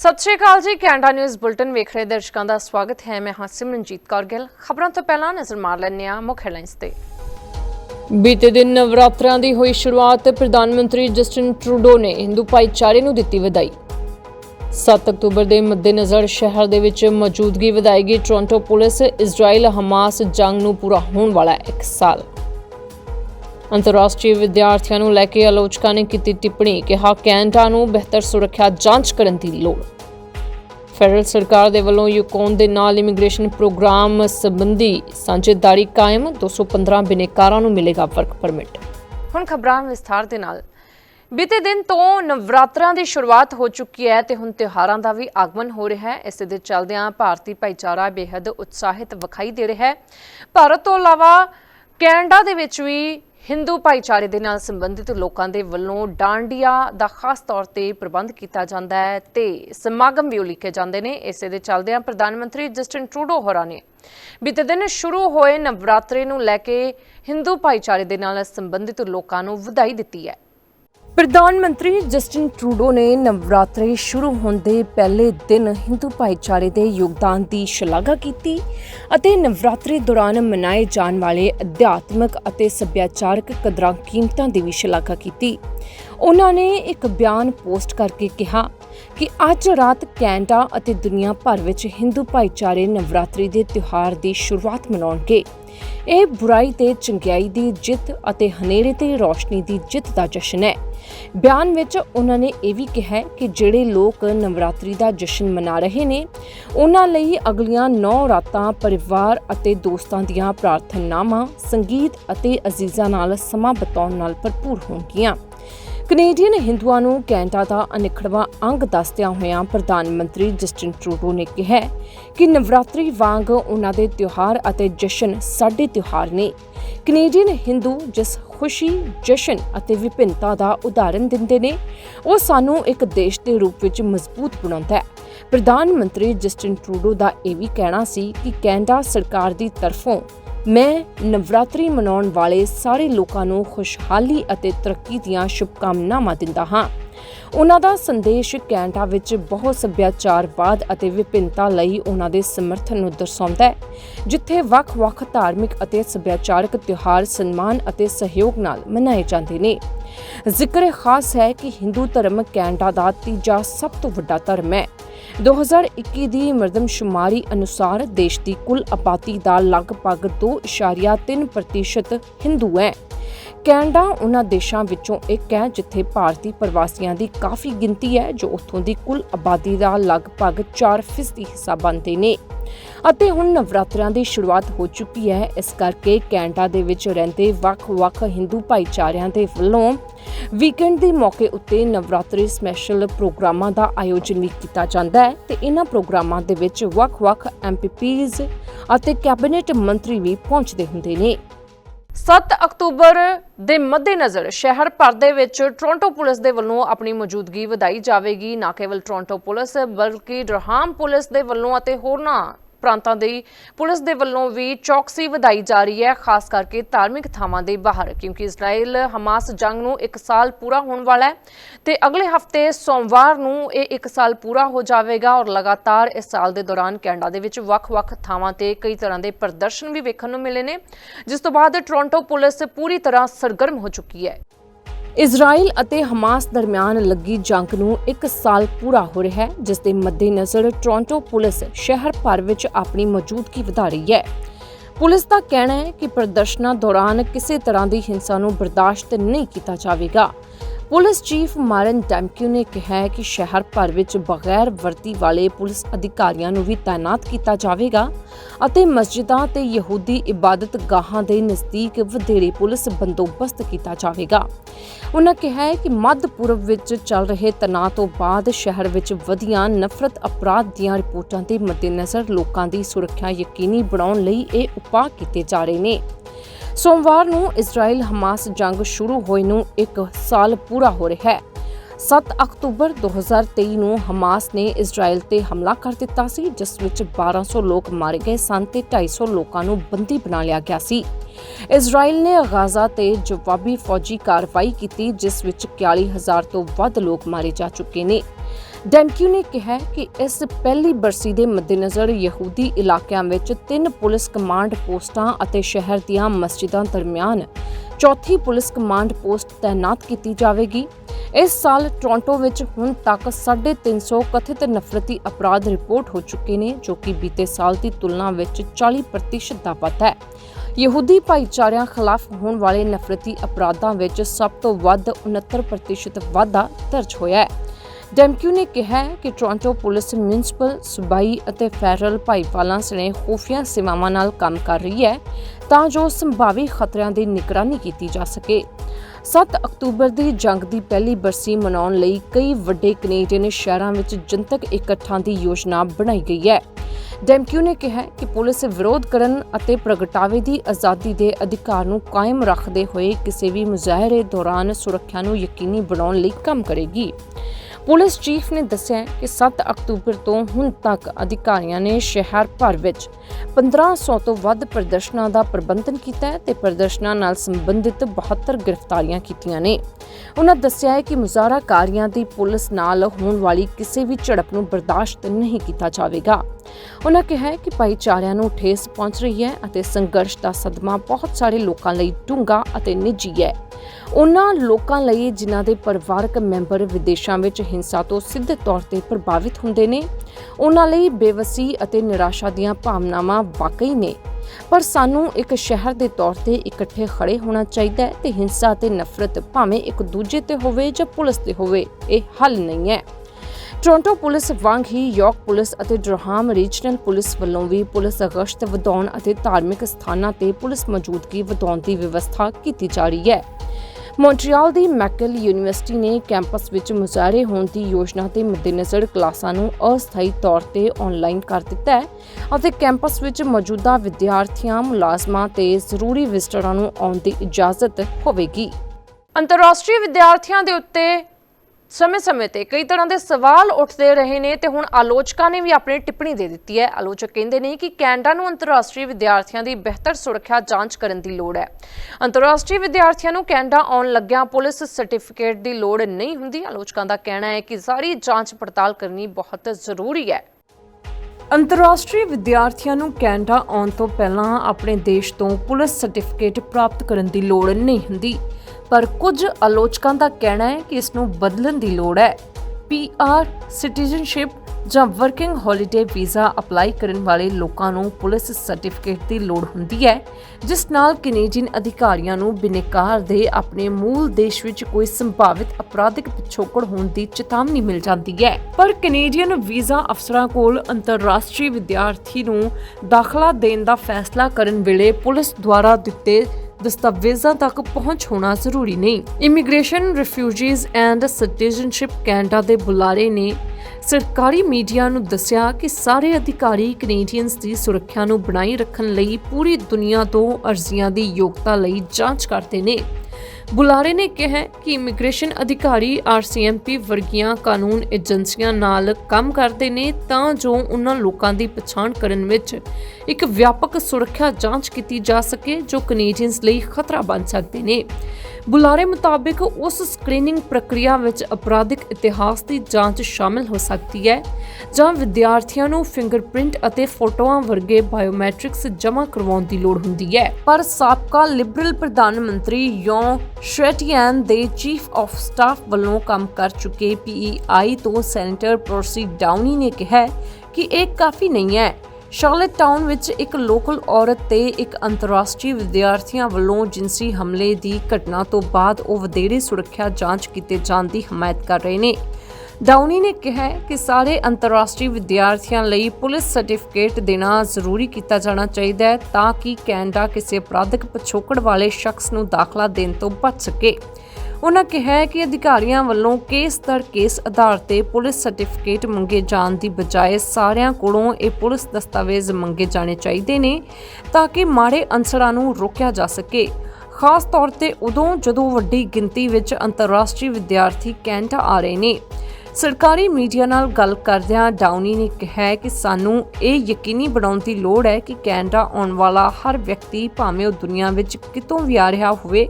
ਸਤਿ ਸ਼੍ਰੀ ਅਕਾਲ ਜੀ, Canada news bulletin ਵੇਖ ਰਹੇ ਦਰਸ਼ਕਾਂ ਦਾ ਸਵਾਗਤ ਹੈ। ਮੈਂ ਹਾਂ ਸਿਮਰਨਜੀਤ ਕੌਰ ਗਿੱਲ। ਖਬਰਾਂ ਤੋਂ ਪਹਿਲਾਂ ਨਜ਼ਰ ਮਾਰ ਲੈਂਦੇ ਹਾਂ ਮੁੱਖ ਹੈਡਲਾਈਨਸ ਤੇ। ਬੀਤੇ ਦਿਨ ਨਵਰਾਤਰਿਆਂ ਦੀ ਹੋਈ ਸ਼ੁਰੂਆਤ ਪ੍ਰਧਾਨ ਮੰਤਰੀ ਜਸਟਿਨ ਟਰੂਡੋ ਨੇ ਹਿੰਦੂ ਭਾਈਚਾਰੇ ਨੂੰ ਦਿੱਤੀ ਵਧਾਈ। 7 ਅਕਤੂਬਰ ਦੇ ਮੱਦੇਨਜ਼ਰ ਸ਼ਹਿਰ ਦੇ ਵਿੱਚ ਮੌਜੂਦਗੀ ਵਧਾਏਗੀ ਟੋਰਾਂਟੋ ਪੁਲਿਸ ਇਜ਼ਰਾਈਲ ਹਮਾਸ ਜੰਗ ਨੂੰ ਪੂਰਾ ਹੋਣ ਵਾਲਾ ਹੈ ਇੱਕ ਸਾਲ। ਅੰਤਰਰਾਸ਼ਟਰੀ ਵਿਦਿਆਰਥੀਆਂ ਨੂੰ ਲੈ ਕੇ ਆਲੋਚਕਾਂ ਨੇ ਕੀਤੀ ਟਿੱਪਣੀ, ਕਿਹਾ ਕੈਨੇਡਾ ਨੂੰ ਬਿਹਤਰ ਸੁਰੱਖਿਆ ਜਾਂਚ ਕਰਨ ਦੀ ਲੋੜ। ਫੈਡਰਲ ਸਰਕਾਰ ਦੇ ਵੱਲੋਂ ਯੂਕੋਨ ਦੇ ਨਾਲ ਇਮੀਗ੍ਰੇਸ਼ਨ ਪ੍ਰੋਗਰਾਮ ਸੰਬੰਧੀ ਸਾਂਝੇਦਾਰੀ ਕਾਇਮ 215 ਬਿਨੇਕਾਰਾਂ ਨੂੰ ਮਿਲੇਗਾ ਵਰਕ ਪਰਮਿਟ। ਹੁਣ ਖਬਰਾਂ ਵਿਸਥਾਰ ਦੇ ਨਾਲ। ਬੀਤੇ ਦਿਨ ਤੋਂ ਨਵਰਾਤਰਾਂ ਦੀ ਸ਼ੁਰੂਆਤ ਹੋ ਚੁੱਕੀ ਹੈ ਤੇ ਹੁਣ ਤਿਉਹਾਰਾਂ ਦਾ ਵੀ ਆਗਮਨ ਹੋ ਰਿਹਾ ਹੈ। ਇਸੇ ਦੇ ਚੱਲਦਿਆਂ ਭਾਰਤੀ ਭਾਈਚਾਰਾ ਬੇहद ਉਤਸ਼ਾਹਿਤ ਵਿਖਾਈ ਦੇ ਰਿਹਾ ਹੈ। ਭਾਰਤ ਤੋਂ ਇਲਾਵਾ ਕੈਨੇਡਾ ਦੇ ਵਿੱਚ ਵੀ ਹਿੰਦੂ ਭਾਈਚਾਰੇ ਦੇ ਨਾਲ ਸੰਬੰਧਿਤ ਲੋਕਾਂ ਦੇ ਵੱਲੋਂ ਡਾਂਡੀਆ ਦਾ ਖਾਸ ਤੌਰ ਤੇ ਪ੍ਰਬੰਧ ਕੀਤਾ ਜਾਂਦਾ ਹੈ ਤੇ ਸਮਾਗਮ ਵੀ ਉਲੀਕੇ ਜਾਂਦੇ ਨੇ। ਇਸੇ ਦੇ ਚੱਲਦਿਆਂ ਪ੍ਰਧਾਨ ਮੰਤਰੀ ਜਸਟਿਨ ਟਰੂਡੋ ਹੋਰਾਂ ਨੇ ਬੀਤੇ ਦਿਨ ਸ਼ੁਰੂ ਹੋਏ ਨਵਰਾਤਰੇ ਨੂੰ ਲੈ ਕੇ ਹਿੰਦੂ ਭਾਈਚਾਰੇ ਦੇ ਨਾਲ ਸੰਬੰਧਿਤ ਲੋਕਾਂ ਨੂੰ ਵਧਾਈ ਦਿੱਤੀ ਹੈ। ਪ੍ਰਧਾਨ ਮੰਤਰੀ ਜਸਟਿਨ ਟਰੂਡੋ ਨੇ ਨਵਰਾਤਰੇ ਸ਼ੁਰੂ ਹੋਣ ਦੇ ਪਹਿਲੇ ਦਿਨ ਹਿੰਦੂ ਭਾਈਚਾਰੇ ਦੇ ਯੋਗਦਾਨ ਦੀ ਸ਼ਲਾਘਾ ਕੀਤੀ ਅਤੇ ਨਵਰਾਤਰੇ ਦੌਰਾਨ ਮਨਾਏ ਜਾਣ ਵਾਲੇ ਅਧਿਆਤਮਿਕ ਅਤੇ ਸੱਭਿਆਚਾਰਕ ਕਦਰਾਂ ਕੀਮਤਾਂ ਦੀ ਵੀ ਸ਼ਲਾਘਾ ਕੀਤੀ। ਉਹਨਾਂ ਨੇ ਇੱਕ ਬਿਆਨ ਪੋਸਟ ਕਰਕੇ ਕਿਹਾ ਕਿ ਅੱਜ ਰਾਤ ਕੈਨੇਡਾ ਅਤੇ ਦੁਨੀਆ ਭਰ ਵਿੱਚ ਹਿੰਦੂ ਭਾਈਚਾਰੇ ਨਵਰਾਤਰੀ ਦੇ ਤਿਉਹਾਰ ਦੀ ਸ਼ੁਰੂਆਤ ਮਨਾਉਣਗੇ। ਇਹ ਬੁਰਾਈ ਤੇ ਚੰਗਿਆਈ ਦੀ ਜਿੱਤ ਅਤੇ ਹਨੇਰੇ ਤੇ ਰੋਸ਼ਨੀ ਦੀ ਜਿੱਤ ਦਾ ਜਸ਼ਨ ਹੈ। ਬਿਆਨ ਵਿੱਚ ਉਹਨਾਂ ਨੇ ਇਹ ਵੀ ਕਿਹਾ ਕਿ ਜਿਹੜੇ ਲੋਕ ਨਵਰਾਤਰੀ ਦਾ ਜਸ਼ਨ ਮਨਾ ਰਹੇ ਨੇ, ਉਹਨਾਂ ਲਈ ਅਗਲੀਆਂ 9 ਰਾਤਾਂ ਪਰਿਵਾਰ ਅਤੇ ਦੋਸਤਾਂ ਦੀਆਂ ਪ੍ਰਾਰਥਨਾਵਾਂ, ਸੰਗੀਤ ਅਤੇ ਅਜ਼ੀਜ਼ਾਂ ਨਾਲ ਸਮਾਂ ਬਿਤਾਉਣ ਨਾਲ ਭਰਪੂਰ ਹੋਣਗੀਆਂ। ਕੈਨੇਡੀਅਨ ਹਿੰਦੂਆਂ ਨੂੰ ਕੈਨੇਡਾ ਦਾ ਅਨਿਖੜਵਾਂ ਅੰਗ ਦੱਸਦਿਆਂ ਹੋਇਆਂ ਪ੍ਰਧਾਨ ਮੰਤਰੀ ਜਸਟਿਨ ਟਰੂਡੋ ਨੇ ਕਿਹਾ ਕਿ ਨਵਰਾਤਰੀ ਵਾਂਗ ਉਹਨਾਂ ਦੇ ਤਿਉਹਾਰ ਅਤੇ ਜਸ਼ਨ ਸਾਡੇ ਤਿਉਹਾਰ ਨੇ। ਕੈਨੇਡੀਅਨ ਹਿੰਦੂ ਜਿਸ ਖੁਸ਼ੀ, ਜਸ਼ਨ ਅਤੇ ਵਿਭਿੰਨਤਾ ਦਾ ਉਦਾਹਰਣ ਦਿੰਦੇ ਨੇ, ਉਹ ਸਾਨੂੰ ਇੱਕ ਦੇਸ਼ ਦੇ ਰੂਪ ਵਿੱਚ ਮਜ਼ਬੂਤ ਬਣਾਉਂਦਾ ਹੈ। ਪ੍ਰਧਾਨ ਮੰਤਰੀ ਜਸਟਿਨ ਟਰੂਡੋ ਦਾ ਇਹ ਵੀ ਕਹਿਣਾ ਸੀ ਕਿ ਕੈਨੇਡਾ ਸਰਕਾਰ ਦੀ ਤਰਫੋਂ ਮੈਂ ਨਵਰਾਤਰੀ ਮਨਾਉਣ ਵਾਲੇ ਸਾਰੇ ਲੋਕਾਂ ਨੂੰ ਖੁਸ਼ਹਾਲੀ ਅਤੇ ਤਰੱਕੀ ਦੀਆਂ ਸ਼ੁਭਕਾਮਨਾਵਾਂ ਦਿੰਦਾ ਹਾਂ। ਉਹਨਾਂ ਦਾ ਸੰਦੇਸ਼ ਕੈਨੇਡਾ ਵਿੱਚ ਬਹੁਤ ਸੱਭਿਆਚਾਰਵਾਦ ਅਤੇ ਵਿਭਿੰਨਤਾ ਲਈ ਉਹਨਾਂ ਦੇ ਸਮਰਥਨ ਨੂੰ ਦਰਸਾਉਂਦਾ ਹੈ, ਜਿੱਥੇ ਵੱਖ-ਵੱਖ ਧਾਰਮਿਕ ਅਤੇ ਸੱਭਿਆਚਾਰਕ ਤਿਉਹਾਰ ਸਨਮਾਨ ਅਤੇ ਸਹਿਯੋਗ ਨਾਲ ਮਨਾਏ ਜਾਂਦੇ ਨੇ। ਜ਼ਿਕਰ ਖਾਸ ਹੈ ਕਿ ਹਿੰਦੂ ਧਰਮ ਕੈਨੇਡਾ ਦਾ ਤੀਜਾ ਸਭ ਤੋਂ ਵੱਡਾ ਧਰਮ ਹੈ। 2021 ਦੀ ਮਰਦਮਸ਼ੁਮਾਰੀ ਅਨੁਸਾਰ ਦੇਸ਼ ਦੀ ਕੁੱਲ ਆਬਾਦੀ ਦਾ ਲਗਭਗ 2.3% ਹਿੰਦੂ ਹੈ। ਕੈਨੇਡਾ ਉਹਨਾਂ ਦੇਸ਼ਾਂ ਵਿੱਚੋਂ ਇੱਕ ਹੈ ਜਿੱਥੇ ਭਾਰਤੀ ਪ੍ਰਵਾਸੀਆਂ ਦੀ ਕਾਫੀ ਗਿਣਤੀ ਹੈ ਜੋ ਉੱਥੋਂ ਦੀ ਕੁੱਲ ਆਬਾਦੀ ਦਾ ਲਗਭਗ 4% ਹਿੱਸਾ ਬਣਦੇ ਨੇ। ਅਤੇ ਹੁਣ ਨਵਰਾਤਰਿਆਂ ਦੀ ਸ਼ੁਰੂਆਤ ਹੋ ਚੁੱਕੀ ਹੈ। ਇਸ ਕਰਕੇ ਕੈਨੇਡਾ ਦੇ ਵਿੱਚ ਰਹਿੰਦੇ ਵੱਖ-ਵੱਖ ਹਿੰਦੂ ਭਾਈਚਾਰਿਆਂ ਦੇ ਵੱਲੋਂ ਵੀਕਐਂਡ ਦੇ ਮੌਕੇ ਉੱਤੇ ਨਵਰਾਤਰੀ ਸਪੈਸ਼ਲ ਪ੍ਰੋਗਰਾਮਾਂ ਦਾ ਆਯੋਜਨ ਵੀ ਕੀਤਾ ਜਾਂਦਾ ਹੈ ਤੇ ਇਹਨਾਂ ਪ੍ਰੋਗਰਾਮਾਂ ਦੇ ਵਿੱਚ ਵੱਖ-ਵੱਖ ਐਮਪੀਪੀਜ਼ ਅਤੇ ਕੈਬਨਿਟ ਮੰਤਰੀ ਵੀ ਪਹੁੰਚਦੇ ਹੁੰਦੇ ਨੇ। 7 ਅਕਤੂਬਰ ਦੇ ਮੱਦੇਨਜ਼ਰ ਸ਼ਹਿਰ ਭਰ ਦੇ ਵਿੱਚ ਟੋਰਾਂਟੋ ਪੁਲਿਸ ਦੇ ਵੱਲੋਂ ਆਪਣੀ ਮੌਜੂਦਗੀ ਵਧਾਈ ਜਾਵੇਗੀ। ਨਾ ਕੇਵਲ ਟੋਰਾਂਟੋ ਪੁਲਿਸ, ਬਲਕਿ ਡਰਹਾਮ ਪੁਲਿਸ ਦੇ ਵੱਲੋਂ ਅਤੇ ਹੋਰਨਾਂ ਪ੍ਰਾਂਤਾਂ ਦੀ ਪੁਲਿਸ ਦੇ ਵੱਲੋਂ ਵੀ ਚੌਕਸੀ ਵਧਾਈ ਜਾ ਰਹੀ ਹੈ, ਖਾਸ ਕਰਕੇ ਧਾਰਮਿਕ ਥਾਵਾਂ ਦੇ ਬਾਹਰ, ਕਿਉਂਕਿ ਇਜ਼ਰਾਈਲ ਹਮਾਸ ਜੰਗ ਨੂੰ 1 ਸਾਲ ਪੂਰਾ ਹੋਣ ਵਾਲਾ ਹੈ ਤੇ ਅਗਲੇ ਹਫ਼ਤੇ ਸੋਮਵਾਰ ਨੂੰ ਇਹ 1 ਸਾਲ ਪੂਰਾ ਹੋ ਜਾਵੇਗਾ ਔਰ ਲਗਾਤਾਰ ਇਸ ਸਾਲ ਦੇ ਦੌਰਾਨ ਕੈਨੇਡਾ ਦੇ ਵਿੱਚ ਵੱਖ-ਵੱਖ ਥਾਵਾਂ ਤੇ ਕਈ ਤਰ੍ਹਾਂ ਦੇ ਪ੍ਰਦਰਸ਼ਨ ਵੀ ਵੇਖਣ ਨੂੰ ਮਿਲੇ ਨੇ, ਜਿਸ ਤੋਂ ਬਾਅਦ ਟੋਰਾਂਟੋ ਪੁਲਿਸ ਪੂਰੀ ਤਰ੍ਹਾਂ ਸਰਗਰਮ ਹੋ ਚੁੱਕੀ ਹੈ। ਇਜ਼ਰਾਈਲ ਅਤੇ ਹਮਾਸ ਦਰਮਿਆਨ ਲੱਗੀ ਜੰਗ ਨੂੰ 1 ਸਾਲ ਪੂਰਾ ਹੋ ਰਿਹਾ ਹੈ, ਜਿਸ ਦੇ ਮੱਦੇਨਜ਼ਰ ਟੋਰਾਂਟੋ ਪੁਲਿਸ ਸ਼ਹਿਰ ਭਰ ਵਿੱਚ ਆਪਣੀ ਮੌਜੂਦਗੀ ਵਧਾ ਰਹੀ ਹੈ। ਪੁਲਿਸ ਦਾ ਕਹਿਣਾ ਹੈ ਕਿ ਪ੍ਰਦਰਸ਼ਨਾਂ ਦੌਰਾਨ ਕਿਸੇ ਤਰ੍ਹਾਂ ਦੀ ਹਿੰਸਾ ਨੂੰ ਬਰਦਾਸ਼ਤ ਨਹੀਂ ਕੀਤਾ ਜਾਵੇਗਾ। ਪੁਲਿਸ ਚੀਫ ਮਾਰਨ ਡੈਮਕਿਊ ਨੇ ਕਿਹਾ ਕਿ ਸ਼ਹਿਰ ਭਰ ਵਿੱਚ ਬਗੈਰ ਵਰਤੀ ਵਾਲੇ ਪੁਲਿਸ ਅਧਿਕਾਰੀਆਂ ਨੂੰ ਵੀ ਤਾਇਨਾਤ ਕੀਤਾ ਜਾਵੇਗਾ ਅਤੇ ਮਸਜਿਦਾਂ ਤੇ ਯਹੂਦੀ ਇਬਾਦਤ ਗਾਹਾਂ ਦੇ ਨਜ਼ਦੀਕ ਵਧੇਰੇ ਪੁਲਿਸ ਬੰਦੋਬਸਤ ਕੀਤਾ ਜਾਵੇਗਾ। ਉਹਨਾਂ ਕਿਹਾ ਕਿ ਮੱਧ ਪੂਰਬ ਵਿੱਚ ਚੱਲ ਰਹੇ ਤਣਾਅ ਤੋਂ ਬਾਅਦ ਸ਼ਹਿਰ ਵਿੱਚ ਵਧੀਆਂ ਨਫ਼ਰਤ ਅਪਰਾਧ ਦੀਆਂ ਰਿਪੋਰਟਾਂ ਦੇ ਮੱਦੇਨਜ਼ਰ ਲੋਕਾਂ ਦੀ ਸੁਰੱਖਿਆ ਯਕੀਨੀ ਬਣਾਉਣ ਲਈ ਇਹ ਉਪਾਅ ਕੀਤੇ ਜਾ ਰਹੇ ਨੇ। ਸੋਮਵਾਰ ਨੂੰ ਇਜ਼ਰਾਈਲ ਹਮਾਸ ਜੰਗ ਸ਼ੁਰੂ ਹੋਏ ਨੂੰ 1 ਸਾਲ ਪੂਰਾ ਹੋ ਰਿਹਾ ਹੈ। 7 ਅਕਤੂਬਰ 2023 ਨੂੰ ਹਮਾਸ ਨੇ ਇਜ਼ਰਾਈਲ ਤੇ ਹਮਲਾ ਕਰ ਦਿੱਤਾ ਸੀ, ਜਿਸ ਵਿੱਚ 1200 ਲੋਕ ਮਾਰੇ ਗਏ ਸਨ ਤੇ 250 ਲੋਕਾਂ ਨੂੰ ਬੰਦੀ ਬਣਾ ਲਿਆ ਗਿਆ ਸੀ। ਇਜ਼ਰਾਈਲ ਨੇ ਗਾਜ਼ਾ ਤੇ ਜਵਾਬੀ ਫੌਜੀ ਕਾਰਵਾਈ ਕੀਤੀ, ਜਿਸ ਵਿੱਚ 41000 ਤੋਂ ਵੱਧ ਲੋਕ ਮਾਰੇ ਜਾ ਚੁੱਕੇ ਨੇ। ਡੈਮਕਿਊ ਨੇ ਕਿਹਾ ਕਿ ਇਸ ਪਹਿਲੀ ਬਰਸੀ ਦੇ ਮੱਦੇਨਜ਼ਰ ਯਹੂਦੀ ਇਲਾਕਿਆਂ ਵਿੱਚ ਤਿੰਨ ਪੁਲਿਸ ਕਮਾਂਡ ਪੋਸਟਾਂ ਅਤੇ ਸ਼ਹਿਰ ਦੀਆਂ ਮਸਜਿਦਾਂ ਦਰਮਿਆਨ ਚੌਥੀ ਪੁਲਿਸ ਕਮਾਂਡ ਪੋਸਟ ਤਾਇਨਾਤ ਕੀਤੀ ਜਾਵੇਗੀ। ਇਸ ਸਾਲ ਟੋਰਾਂਟੋ ਵਿੱਚ ਹੁਣ ਤੱਕ 350 ਕਥਿਤ ਨਫ਼ਰਤੀ ਅਪਰਾਧ ਰਿਪੋਰਟ ਹੋ ਚੁੱਕੇ ਨੇ, ਜੋ ਕਿ ਬੀਤੇ ਸਾਲ ਦੀ ਤੁਲਨਾ ਵਿੱਚ 40% ਦਾ ਵਾਧਾ ਹੈ। ਯਹੂਦੀ ਭਾਈਚਾਰਿਆਂ ਖਿਲਾਫ ਹੋਣ ਵਾਲੇ ਨਫ਼ਰਤੀ ਅਪਰਾਧਾਂ ਵਿੱਚ ਸਭ ਤੋਂ ਵੱਧ 69% ਵਾਧਾ ਦਰਜ ਹੋਇਆ ਹੈ। ਡੈਮਕਿਊ ਨੇ ਕਿਹਾ ਕਿ ਟੋਰਾਂਟੋ ਪੁਲਿਸ ਮਿਊਨਿਸਪਲ, ਸੁਬਾਈ ਅਤੇ ਫੈਡਰਲ ਭਾਈਵਾਲਾਂ ਸਣੇ ਖੁਫੀਆ ਸੇਵਾਵਾਂ ਨਾਲ ਕੰਮ ਕਰ ਰਹੀ ਹੈ ਤਾਂ ਜੋ ਸੰਭਾਵੀ ਖਤਰਿਆਂ ਦੀ ਨਿਗਰਾਨੀ ਕੀਤੀ ਜਾ ਸਕੇ। 7 ਅਕਤੂਬਰ ਦੀ ਜੰਗ ਦੀ ਪਹਿਲੀ ਬਰਸੀ ਮਨਾਉਣ ਲਈ ਕਈ ਵੱਡੇ ਕੈਨੇਡੀਅਨ ਸ਼ਹਿਰਾਂ ਵਿੱਚ ਜਨਤਕ ਇਕੱਠਾਂ ਦੀ ਯੋਜਨਾ ਬਣਾਈ ਗਈ ਹੈ। ਡੈਮਕਿਊ ਨੇ ਕਿਹਾ ਕਿ ਪੁਲਿਸ ਵਿਰੋਧ ਕਰਨ ਅਤੇ ਪ੍ਰਗਟਾਵੇ ਦੀ ਆਜ਼ਾਦੀ ਦੇ ਅਧਿਕਾਰ ਨੂੰ ਕਾਇਮ ਰੱਖਦੇ ਹੋਏ ਕਿਸੇ ਵੀ ਮੁਜ਼ਾਹਰੇ ਦੌਰਾਨ ਸੁਰੱਖਿਆ ਨੂੰ ਯਕੀਨੀ ਬਣਾਉਣ ਲਈ ਕੰਮ ਕਰੇਗੀ। ਪੁਲਿਸ ਚੀਫ ਨੇ ਦੱਸਿਆ ਕਿ 7 ਅਕਤੂਬਰ ਤੋਂ ਹੁਣ ਤੱਕ ਅਧਿਕਾਰੀਆਂ ਨੇ ਸ਼ਹਿਰ ਭਰ ਵਿੱਚ 1500 ਤੋਂ ਵੱਧ ਪ੍ਰਦਰਸ਼ਨਾਂ ਦਾ ਪ੍ਰਬੰਧਨ ਕੀਤਾ ਹੈ ਤੇ ਪ੍ਰਦਰਸ਼ਨਾਂ ਨਾਲ ਸੰਬੰਧਿਤ 72 ਗ੍ਰਿਫਤਾਰੀਆਂ ਕੀਤੀਆਂ ਨੇ। ਉਹਨਾਂ ਦੱਸਿਆ ਹੈ ਕਿ ਮੁਜ਼ਾਹਰਾਕਾਰੀਆਂ ਦੀ ਪੁਲਿਸ ਨਾਲ ਹੋਣ ਵਾਲੀ ਕਿਸੇ ਵੀ ਝੜਪ ਨੂੰ ਬਰਦਾਸ਼ਤ ਨਹੀਂ ਕੀਤਾ ਜਾਵੇਗਾ। ਉਹਨਾਂ ਕਿਹਾ ਕਿ ਭਾਈਚਾਰਿਆਂ ਨੂੰ ਠੇਸ ਪਹੁੰਚ ਰਹੀ ਹੈ ਅਤੇ ਸੰਘਰਸ਼ ਦਾ ਸਦਮਾ ਬਹੁਤ ਸਾਰੇ ਲੋਕਾਂ ਲਈ ਡੂੰਘਾ ਅਤੇ ਨਿੱਜੀ ਹੈ। ਉਹਨਾਂ ਲੋਕਾਂ ਲਈ ਜਿਨ੍ਹਾਂ ਦੇ ਪਰਿਵਾਰਕ ਮੈਂਬਰ ਵਿਦੇਸ਼ਾਂ ਵਿੱਚ ਹਿੰਸਾ ਤੋਂ ਸਿੱਧੇ ਤੌਰ ਤੇ ਪ੍ਰਭਾਵਿਤ ਹੁੰਦੇ ਨੇ ਉਹਨਾਂ ਲਈ ਬੇਵਸੀ ਅਤੇ ਨਿਰਾਸ਼ਾ ਦੀਆਂ ਭਾਵਨਾਵਾਂ ਵਾਕਈ ਨੇ। ਪਰ ਸਾਨੂੰ ਇੱਕ ਸ਼ਹਿਰ ਦੇ ਤੌਰ ਤੇ ਇਕੱਠੇ ਖੜੇ ਹੋਣਾ ਚਾਹੀਦਾ ਹੈ ਤੇ ਹਿੰਸਾ ਤੇ ਨਫ਼ਰਤ ਭਾਵੇਂ ਇੱਕ ਦੂਜੇ ਤੇ ਹੋਵੇ ਜਾਂ ਪੁਲਿਸ ਤੇ ਹੋਵੇ, ਇਹ ਹੱਲ ਨਹੀਂ ਹੈ। ਟੋਰਾਂਟੋ ਪੁਲਿਸ ਵਾਂਗ ਹੀ ਯਾਰਕ ਪੁਲਿਸ ਅਤੇ ਡਰਹਾਮ ਰੀਜਨਲ ਪੁਲਿਸ ਵੱਲੋਂ ਵੀ ਪੁਲਿਸ ਗਸ਼ਤ ਵਧਾਉਣ ਅਤੇ ਧਾਰਮਿਕ ਸਥਾਨਾਂ ਤੇ ਪੁਲਿਸ ਮੌਜੂਦਗੀ ਵਧਾਉਣ ਦੀ ਵਿਵਸਥਾ ਕੀਤੀ ਜਾ ਰਹੀ ਹੈ। ਮੌਂਟਰੀਅਲ ਦੀ ਮੈਕਲ ਯੂਨੀਵਰਸਿਟੀ ਨੇ ਕੈਂਪਸ ਵਿੱਚ ਮੁਜ਼ਾਹਰੇ ਹੋਣ ਦੀ ਯੋਜਨਾ ਦੇ ਮੱਦੇਨਜ਼ਰ ਕਲਾਸਾਂ ਨੂੰ ਅਸਥਾਈ ਤੌਰ ਤੇ ਆਨਲਾਈਨ ਕਰ ਦਿੱਤਾ ਹੈ ਅਤੇ ਕੈਂਪਸ ਵਿੱਚ ਮੌਜੂਦਾ ਵਿਦਿਆਰਥੀਆਂ, ਮੁਲਾਜ਼ਮਾਂ ਤੇ ਜ਼ਰੂਰੀ ਵਿਜ਼ਟਰਾਂ ਨੂੰ ਆਉਣ ਦੀ ਇਜਾਜ਼ਤ ਹੋਵੇਗੀ। ਅੰਤਰਰਾਸ਼ਟਰੀ ਵਿਦਿਆਰਥੀਆਂ ਦੇ ਉੱਤੇ ਸਮੇਂ-ਸਮੇਂ ਤੇ ਕਈ ਤਰ੍ਹਾਂ ਦੇ ਸਵਾਲ ਉੱਠਦੇ ਰਹੇ ਨੇ ਤੇ ਹੁਣ ਆਲੋਚਕਾਂ ਨੇ ਵੀ ਆਪਣੀ ਟਿੱਪਣੀ ਦੇ ਦਿੱਤੀ ਹੈ। ਆਲੋਚਕ ਕਹਿੰਦੇ ਨੇ ਕਿ ਕੈਨੇਡਾ ਨੂੰ ਅੰਤਰਰਾਸ਼ਟਰੀ ਵਿਦਿਆਰਥੀਆਂ ਦੀ ਬਿਹਤਰ ਸੁਰੱਖਿਆ ਜਾਂਚ ਕਰਨ ਦੀ ਲੋੜ ਹੈ। ਅੰਤਰਰਾਸ਼ਟਰੀ ਵਿਦਿਆਰਥੀਆਂ ਨੂੰ ਕੈਨੇਡਾ ਆਉਣ ਲੱਗਿਆਂ ਪੁਲਿਸ ਸਰਟੀਫਿਕੇਟ ਦੀ ਲੋੜ ਨਹੀਂ ਹੁੰਦੀ। ਆਲੋਚਕਾਂ ਦਾ ਕਹਿਣਾ ਹੈ ਕਿ ਸਾਰੀ ਜਾਂਚ ਪੜਤਾਲ ਕਰਨੀ ਬਹੁਤ ਜ਼ਰੂਰੀ ਹੈ। ਅੰਤਰਰਾਸ਼ਟਰੀ ਵਿਦਿਆਰਥੀਆਂ ਨੂੰ ਕੈਨੇਡਾ ਆਉਣ ਤੋਂ ਪਹਿਲਾਂ ਆਪਣੇ ਦੇਸ਼ ਤੋਂ ਪੁਲਿਸ ਸਰਟੀਫਿਕੇਟ ਪ੍ਰਾਪਤ ਕਰਨ ਦੀ ਲੋੜ ਨਹੀਂ ਹੁੰਦੀ। ਪਰ ਕੁਝ ਆਲੋਚਕਾਂ ਦਾ ਕਹਿਣਾ ਹੈ ਕਿ ਇਸ ਨੂੰ ਬਦਲਣ ਦੀ ਲੋੜ ਹੈ। ਪੀਆਰ ਸਿਟੀਜ਼ਨਸ਼ਿਪ ਜਾਂ ਵਰਕਿੰਗ ਹੌਲੀਡੇ ਵੀਜ਼ਾ ਅਪਲਾਈ ਕਰਨ ਵਾਲੇ ਲੋਕਾਂ ਨੂੰ ਪੁਲਿਸ ਸਰਟੀਫਿਕੇਟ ਦੀ ਲੋੜ ਹੁੰਦੀ ਹੈ, ਜਿਸ ਨਾਲ ਕੈਨੇਡੀਅਨ ਅਧਿਕਾਰੀਆਂ ਨੂੰ ਬਿਨੇਕਾਰ ਦੇ ਆਪਣੇ ਮੂਲ ਦੇਸ਼ ਵਿੱਚ ਕੋਈ ਸੰਭਾਵਿਤ ਅਪਰਾਧਿਕ ਪਿਛੋਕੜ ਹੋਣ ਦੀ ਚੇਤਾਵਨੀ ਮਿਲ ਜਾਂਦੀ ਹੈ। ਪਰ ਕੈਨੇਡੀਅਨ ਵੀਜ਼ਾ ਅਫਸਰਾਂ ਕੋਲ ਅੰਤਰਰਾਸ਼ਟਰੀ ਵਿਦਿਆਰਥੀ ਨੂੰ ਦਾਖਲਾ ਦੇਣ ਦਾ ਫੈਸਲਾ ਕਰਨ ਵੇਲੇ ਪੁਲਿਸ ਦੁਆਰਾ ਦਿੱਤੇ ਦਸਤਾਵੇਜ਼ਾਂ ਤੱਕ ਪਹੁੰਚ ਹੋਣਾ ਜ਼ਰੂਰੀ ਨਹੀਂ। Immigration refugees and citizenship Canada ਦੇ ਬੁਲਾਰੇ ਨੇ ਸਰਕਾਰੀ ਮੀਡੀਆ ਨੂੰ ਦੱਸਿਆ ਕਿ ਸਾਰੇ ਅਧਿਕਾਰੀ ਕੈਨੇਡੀਅਨਸ ਦੀ ਸੁਰੱਖਿਆ ਨੂੰ ਬਣਾਈ ਰੱਖਣ ਲਈ ਪੂਰੀ ਦੁਨੀਆ ਤੋਂ ਅਰਜ਼ੀਆਂ ਦੀ ਯੋਗਤਾ ਲਈ ਜਾਂਚ ਕਰਦੇ ਨੇ। ਬੁਲਾਰੇ ਨੇ ਕਿਹਾ ਕਿ ਇਮੀਗ੍ਰੇਸ਼ਨ ਅਧਿਕਾਰੀ ਆਰਸੀਐਮਪੀ ਵਰਗੀਆਂ ਕਾਨੂੰਨ ਏਜੰਸੀਆਂ ਨਾਲ ਕੰਮ ਕਰਦੇ ਨੇ ਤਾਂ ਜੋ ਉਹਨਾਂ ਲੋਕਾਂ ਦੀ ਪਛਾਣ ਕਰਨ ਵਿੱਚ ਇੱਕ ਵਿਆਪਕ ਸੁਰੱਖਿਆ ਜਾਂਚ ਕੀਤੀ ਜਾ ਸਕੇ ਜੋ ਕੈਨੇਡੀਅਨਸ ਲਈ ਖਤਰਾ ਬਣ ਸਕਦੇ ਨੇ। ਬੁਲਾਰੇ ਮੁਤਾਬਿਕ ਉਸ ਸਕਰੀਨਿੰਗ ਪ੍ਰਕਿਰਿਆ ਵਿੱਚ ਅਪਰਾਧਿਕ ਇਤਿਹਾਸ ਦੀ ਜਾਂਚ ਸ਼ਾਮਲ ਹੋ ਸਕਦੀ ਹੈ ਜਾਂ ਵਿਦਿਆਰਥੀਆਂ ਨੂੰ ਫਿੰਗਰਪ੍ਰਿੰਟ ਅਤੇ ਫੋਟੋਆਂ ਵਰਗੇ ਬਾਇਓਮੈਟ੍ਰਿਕਸ ਜਮ੍ਹਾਂ ਕਰਵਾਉਣ ਦੀ ਲੋੜ ਹੁੰਦੀ ਹੈ। ਪਰ ਸਾਬਕਾ ਲਿਬਰਲ ਪ੍ਰਧਾਨ ਮੰਤਰੀ ਯੋਂ ਸ਼੍ਰੇਟੀਅਨ ਦੇ ਚੀਫ ਆਫ ਸਟਾਫ ਵੱਲੋਂ ਕੰਮ ਕਰ ਚੁੱਕੇ ਪੀਈਆਈ ਤੋਂ ਸੈਨੇਟਰ ਪ੍ਰੋਸੀ ਡਾਊਨੀ ਨੇ ਕਿਹਾ ਕਿ ਇਹ ਕਾਫੀ ਨਹੀਂ ਹੈ। ਸ਼ਾਰਲਟ ਟਾਊਨ ਵਿੱਚ ਇੱਕ ਲੋਕਲ ਔਰਤ ਤੇ ਇੱਕ ਅੰਤਰਰਾਸ਼ਟਰੀ ਵਿਦਿਆਰਥੀਆਂ ਵੱਲੋਂ ਜਿੰਸੀ ਹਮਲੇ ਦੀ ਘਟਨਾ ਤੋਂ ਬਾਅਦ ਉਹ ਵਧੇਰੇ ਸੁਰੱਖਿਆ ਜਾਂਚ ਕੀਤੇ ਜਾਣ ਦੀ ਹਮਾਇਤ ਕਰ ਰਹੇ ਨੇ। ਡਾਊਨੀ ਨੇ ਕਿਹਾ ਕਿ ਸਾਰੇ ਅੰਤਰਰਾਸ਼ਟਰੀ ਵਿਦਿਆਰਥੀਆਂ ਲਈ ਪੁਲਿਸ ਸਰਟੀਫਿਕੇਟ ਦੇਣਾ ਜ਼ਰੂਰੀ ਕੀਤਾ ਜਾਣਾ ਚਾਹੀਦਾ ਹੈ ਤਾਂ ਕਿ ਕੈਨੇਡਾ ਕਿਸੇ ਅਪਰਾਧਿਕ ਪਿਛੋਕੜ ਵਾਲੇ ਸ਼ਖਸ ਨੂੰ ਦਾਖਲਾ ਦੇਣ ਤੋਂ ਬਚ ਸਕੇ। ਉਹਨਾਂ ਕਿਹਾ ਕਿ ਅਧਿਕਾਰੀਆਂ ਵੱਲੋਂ ਕੇਸ ਦਰ ਕੇਸ ਆਧਾਰ ਤੇ ਪੁਲਿਸ ਸਰਟੀਫਿਕੇਟ ਮੰਗੇ ਜਾਣ ਦੀ ਬਜਾਏ ਸਾਰਿਆਂ ਕੋਲੋਂ ਇਹ ਪੁਲਿਸ ਦਸਤਾਵੇਜ਼ ਮੰਗੇ ਜਾਣੇ ਚਾਹੀਦੇ ਨੇ ਤਾਂ ਕਿ ਮਾੜੇ ਅਨਸਰਾਂ ਨੂੰ ਰੋਕਿਆ ਜਾ ਸਕੇ। ਖਾਸ ਤੌਰ ਤੇ ਉਦੋਂ ਜਦੋਂ ਵੱਡੀ ਗਿਣਤੀ ਵਿੱਚ ਅੰਤਰਰਾਸ਼ਟਰੀ ਵਿਦਿਆਰਥੀ ਕੈਨੇਡਾ ਆ ਰਹੇ ਨੇ। ਸਰਕਾਰੀ ਮੀਡੀਆ ਨਾਲ ਗੱਲ ਕਰਦਿਆਂ ਡਾਊਨੀ ਨੇ ਕਿਹਾ ਕਿ ਸਾਨੂੰ ਇਹ ਯਕੀਨੀ ਬਣਾਉਣ ਦੀ ਲੋੜ ਹੈ ਕਿ ਕੈਨੇਡਾ ਆਉਣ ਵਾਲਾ ਹਰ ਵਿਅਕਤੀ ਭਾਵੇਂ ਉਹ ਦੁਨੀਆ ਵਿੱਚ ਕਿਤੋਂ ਵੀ ਆ ਰਿਹਾ ਹੋਵੇ,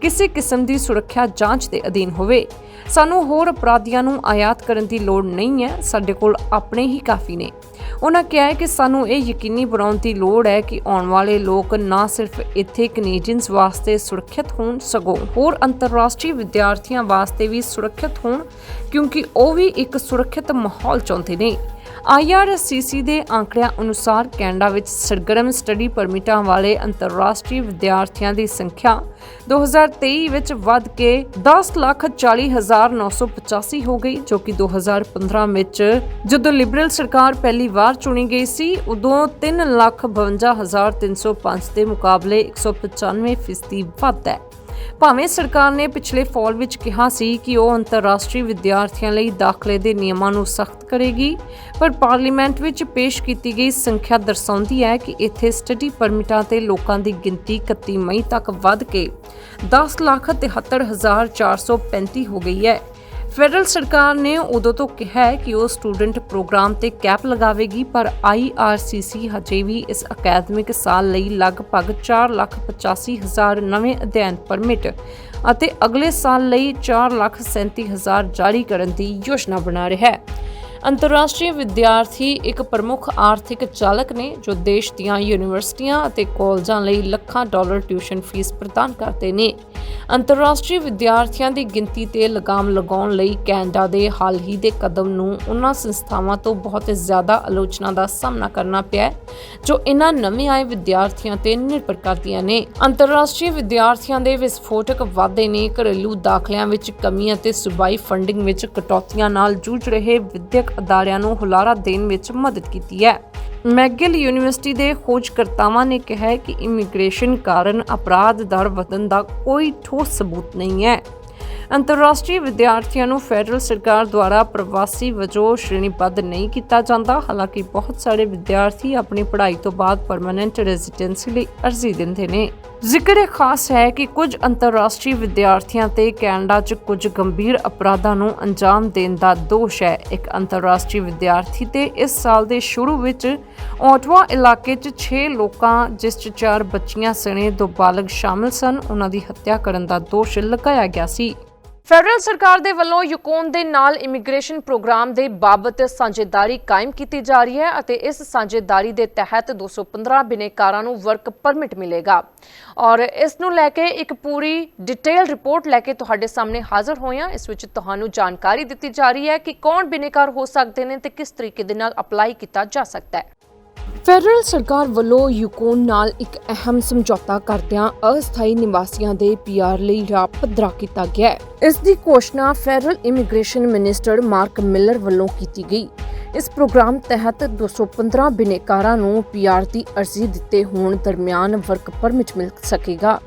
ਕਿਸੇ ਕਿਸਮ ਦੀ ਸੁਰੱਖਿਆ ਜਾਂਚ ਦੇ ਅਧੀਨ ਹੋਵੇ। ਸਾਨੂੰ ਹੋਰ ਅਪਰਾਧੀਆਂ ਨੂੰ ਆਯਾਤ ਕਰਨ ਦੀ ਲੋੜ ਨਹੀਂ ਹੈ, ਸਾਡੇ ਕੋਲ ਆਪਣੇ ਹੀ ਕਾਫੀ ਨੇ। ਉਹਨਾਂ ਕਿਹਾ ਹੈ ਕਿ ਸਾਨੂੰ ਇਹ ਯਕੀਨੀ ਬਣਾਉਣ ਦੀ ਲੋੜ ਹੈ ਕਿ ਆਉਣ ਵਾਲੇ ਲੋਕ ਨਾ ਸਿਰਫ ਇੱਥੇ ਕੈਨੇਡੀਅਨਸ ਵਾਸਤੇ ਸੁਰੱਖਿਅਤ ਹੋਣ ਸਗੋਂ ਹੋਰ ਅੰਤਰਰਾਸ਼ਟਰੀ ਵਿਦਿਆਰਥੀਆਂ ਵਾਸਤੇ ਵੀ ਸੁਰੱਖਿਅਤ ਹੋਣ, ਕਿਉਂਕਿ ਉਹ ਵੀ ਇੱਕ ਸੁਰੱਖਿਅਤ ਮਾਹੌਲ ਚਾਹੁੰਦੇ ਨੇ। IRCC ਦੇ ਆંકੜਿਆਂ ਅਨੁਸਾਰ ਕੈਨੇਡਾ ਵਿੱਚ ਸਰਗਰਮ ਸਟੱਡੀ ਪਰਮਿਟਾਂ ਵਾਲੇ ਅੰਤਰਰਾਸ਼ਟਰੀ ਵਿਦਿਆਰਥੀਆਂ ਦੀ ਸੰਖਿਆ 2023 ਵਿੱਚ ਵੱਧ ਕੇ 10,40,985 ਹੋ ਗਈ ਜੋ ਕਿ 2015 ਵਿੱਚ ਜਦੋਂ ਲਿਬਰਲ ਸਰਕਾਰ ਪਹਿਲੀ ਵਾਰ ਚੁਣੀ ਗਈ ਸੀ ਉਦੋਂ 3,52,305 ਦੇ ਮੁਕਾਬਲੇ 195 ਫੀਸਦੀ ਵੱਧ ਹੈ। ਭਾਵੇਂ ਸਰਕਾਰ ਨੇ ਪਿਛਲੇ ਫਾਲ ਵਿੱਚ ਕਿਹਾ ਸੀ ਕਿ ਉਹ ਅੰਤਰਰਾਸ਼ਟਰੀ ਵਿਦਿਆਰਥੀਆਂ ਲਈ ਦਾਖਲੇ ਦੇ ਨਿਯਮਾਂ ਨੂੰ ਸਖਤ ਕਰੇਗੀ ਪਰ ਪਾਰਲੀਮੈਂਟ ਵਿੱਚ ਪੇਸ਼ ਕੀਤੀ ਗਈ ਸੰਖਿਆ ਦਰਸਾਉਂਦੀ ਹੈ ਕਿ ਇੱਥੇ ਸਟੱਡੀ ਪਰਮਿਟਾਂ ਤੇ ਲੋਕਾਂ ਦੀ ਗਿਣਤੀ 31 ਮਈ ਤੱਕ ਵੱਧ ਕੇ 10,73,435 ਹੋ ਗਈ ਹੈ। ਫੈਡਰਲ ਸਰਕਾਰ ਨੇ ਉਦੋਂ ਤੋਂ ਕਿਹਾ ਹੈ ਕਿ ਉਹ ਸਟੂਡੈਂਟ ਪ੍ਰੋਗਰਾਮ ਤੇ ਕੈਪ ਲਗਾਵੇਗੀ ਪਰ IRCC ਹਜੇ ਵੀ ਇਸ ਅਕੈਡਮਿਕ ਸਾਲ ਲਈ ਲਗਭਗ 4,85,000 ਨਵੇਂ ਅਧਿਐਨ ਪਰਮਿਟ ਅਤੇ ਅਗਲੇ ਸਾਲ ਲਈ 4,37,000 ਜਾਰੀ ਕਰਨ ਦੀ ਯੋਜਨਾ ਬਣਾ ਰਿਹਾ ਹੈ। ਅੰਤਰਰਾਸ਼ਟਰੀ ਵਿਦਿਆਰਥੀ ਇੱਕ ਪ੍ਰਮੁੱਖ ਆਰਥਿਕ ਚਾਲਕ ਨੇ ਜੋ ਦੇਸ਼ ਦੀਆਂ ਯੂਨੀਵਰਸਿਟੀਆਂ ਅਤੇ ਕਾਲਜਾਂ ਲਈ ਲੱਖਾਂ ਡਾਲਰ ਟਿਊਸ਼ਨ ਫੀਸ ਪ੍ਰਦਾਨ ਕਰਦੇ ਨੇ। ਅੰਤਰਰਾਸ਼ਟਰੀ ਵਿਦਿਆਰਥੀਆਂ ਦੀ ਗਿਣਤੀ ਤੇ ਲਗਾਮ ਲਗਾਉਣ ਲਈ ਕੈਨੇਡਾ ਦੇ ਹਾਲ ਹੀ ਦੇ ਕਦਮ ਨੂੰ ਉਹਨਾਂ ਸੰਸਥਾਵਾਂ ਤੋਂ ਬਹੁਤ ਜ਼ਿਆਦਾ ਆਲੋਚਨਾ ਦਾ ਸਾਹਮਣਾ ਕਰਨਾ ਪਿਆ ਜੋ ਇਹਨਾਂ ਨਵੇਂ ਆਏ ਵਿਦਿਆਰਥੀਆਂ ਤੇ ਨਿਰਭਰ ਕਰਦੀਆਂ ਨੇ। ਅੰਤਰਰਾਸ਼ਟਰੀ ਵਿਦਿਆਰਥੀਆਂ ਦੇ ਵਿਸਫੋਟਕ ਵਾਧੇ ਨੇ ਘਰੇਲੂ ਦਾਖਲਿਆਂ ਵਿੱਚ ਕਮੀ ਅਤੇ ਸੂਬਾਈ ਫੰਡਿੰਗ ਵਿੱਚ ਕਟੌਤੀਆਂ ਨਾਲ ਜੂਝ ਰਹੇ ਵਿਦਿਅਕ ਅਦਾਰਿਆਂ ਨੂੰ ਹੁਲਾਰਾ ਦੇਣ ਵਿੱਚ ਮਦਦ ਕੀਤੀ ਹੈ। ਮੈਗਿਲ ਯੂਨੀਵਰਸਿਟੀ ਦੇ ਖੋਜਕਰਤਾਵਾਂ ਨੇ ਕਿਹਾ ਕਿ ਇਮੀਗ੍ਰੇਸ਼ਨ ਕਾਰਨ ਅਪਰਾਧ ਦਰ ਵਧਣ ਦਾ ਕੋਈ ਠੋਸ ਸਬੂਤ ਨਹੀਂ ਹੈ। ਅੰਤਰਰਾਸ਼ਟਰੀ ਵਿਦਿਆਰਥੀਆਂ ਨੂੰ ਫੈਡਰਲ ਸਰਕਾਰ ਦੁਆਰਾ ਪ੍ਰਵਾਸੀ ਵਜੋਂ ਸ਼੍ਰੇਣੀਬੱਧ ਨਹੀਂ ਕੀਤਾ ਜਾਂਦਾ। ਹਾਲਾਂਕਿ ਬਹੁਤ ਸਾਰੇ ਵਿਦਿਆਰਥੀ ਆਪਣੀ ਪੜ੍ਹਾਈ ਤੋਂ ਬਾਅਦ ਪਰਮਨੈਂਟ ਰੈਜ਼ੀਡੈਂਸੀ ਲਈ ਅਰਜ਼ੀ ਦਿੰਦੇ ਨੇ। ਜ਼ਿਕਰ ਇਹ ਖਾਸ ਹੈ ਕਿ ਕੁਝ ਅੰਤਰਰਾਸ਼ਟਰੀ ਵਿਦਿਆਰਥੀਆਂ ਤੇ ਕੈਨੇਡਾ 'ਚ ਕੁਝ ਗੰਭੀਰ ਅਪਰਾਧਾਂ ਨੂੰ ਅੰਜਾਮ ਦੇਣ ਦਾ ਦੋਸ਼ ਹੈ। ਇੱਕ ਅੰਤਰਰਾਸ਼ਟਰੀ ਵਿਦਿਆਰਥੀ ਤੇ ਇਸ ਸਾਲ ਦੇ ਸ਼ੁਰੂ ਵਿੱਚ ਓਟਵਾ ਇਲਾਕੇ 'ਚ 6 ਲੋਕਾਂ, ਜਿਸ 'ਚ 4 ਬੱਚੀਆਂ ਸਣੇ ਦੋ ਬਾਲਗ ਸ਼ਾਮਲ ਸਨ, ਉਹਨਾਂ ਦੀ ਹੱਤਿਆ ਕਰਨ ਦਾ ਦੋਸ਼ ਲਗਾਇਆ ਗਿਆ ਸੀ। ਫੈਡਰਲ ਸਰਕਾਰ ਦੇ ਵੱਲੋਂ ਯੂਕੋਨ ਦੇ ਨਾਲ ਇਮੀਗ੍ਰੇਸ਼ਨ ਪ੍ਰੋਗਰਾਮ ਦੇ ਬਾਬਤ ਸਾਂਝੇਦਾਰੀ ਕਾਇਮ ਕੀਤੀ ਜਾ ਰਹੀ ਹੈ ਅਤੇ ਇਸ ਸਾਂਝੇਦਾਰੀ ਦੇ ਤਹਿਤ 215 ਬਿਨੇਕਾਰਾਂ ਨੂੰ ਵਰਕ ਪਰਮਿਟ ਮਿਲੇਗਾ। ਔਰ ਇਸ ਨੂੰ ਲੈ ਕੇ ਇੱਕ ਪੂਰੀ ਡਿਟੇਲ ਰਿਪੋਰਟ ਲੈ ਕੇ ਤੁਹਾਡੇ ਸਾਹਮਣੇ ਹਾਜ਼ਰ ਹੋਏ ਹਾਂ ਇਸ ਵਿੱਚ ਤੁਹਾਨੂੰ ਜਾਣਕਾਰੀ ਦਿੱਤੀ ਜਾ ਰਹੀ ਹੈ ਕਿ ਕੌਣ ਬਿਨੇਕਾਰ ਹੋ ਸਕਦੇ ਨੇ ਤੇ ਕਿਸ ਤਰੀਕੇ ਦੇ ਨਾਲ ਅਪਲਾਈ ਕੀਤਾ ਜਾ ਸਕਦਾ ਹੈ। ਫੈਡਰਲ ਸਰਕਾਰ ਵੱਲੋਂ ਯੂਕੋਨ ਨਾਲ ਇੱਕ ਅਹਿਮ ਸਮਝੌਤਾ ਕਰਦਿਆਂ ਅਸਥਾਈ ਨਿਵਾਸੀਆਂ ਦੇ ਪੀਆਰ ਲਈ ਰਾਹ ਪੱਧਰਾ ਕੀਤਾ ਗਿਆ ਹੈ। ਇਸ ਦੀ ਘੋਸ਼ਣਾ federal immigration minister Mark Miller ਵੱਲੋਂ ਕੀਤੀ ਗਈ। ਇਸ ਪ੍ਰੋਗਰਾਮ ਤਹਿਤ 215 ਬਿਨੇਕਾਰਾਂ ਨੂੰ ਪੀਆਰ ਦੀ ਅਰਜ਼ੀ ਦਿੱਤੇ ਹੋਣ ਦਰਮਿਆਨ ਵਰਕ ਪਰਮਿਟ ਮਿਲ ਸਕੇਗਾ।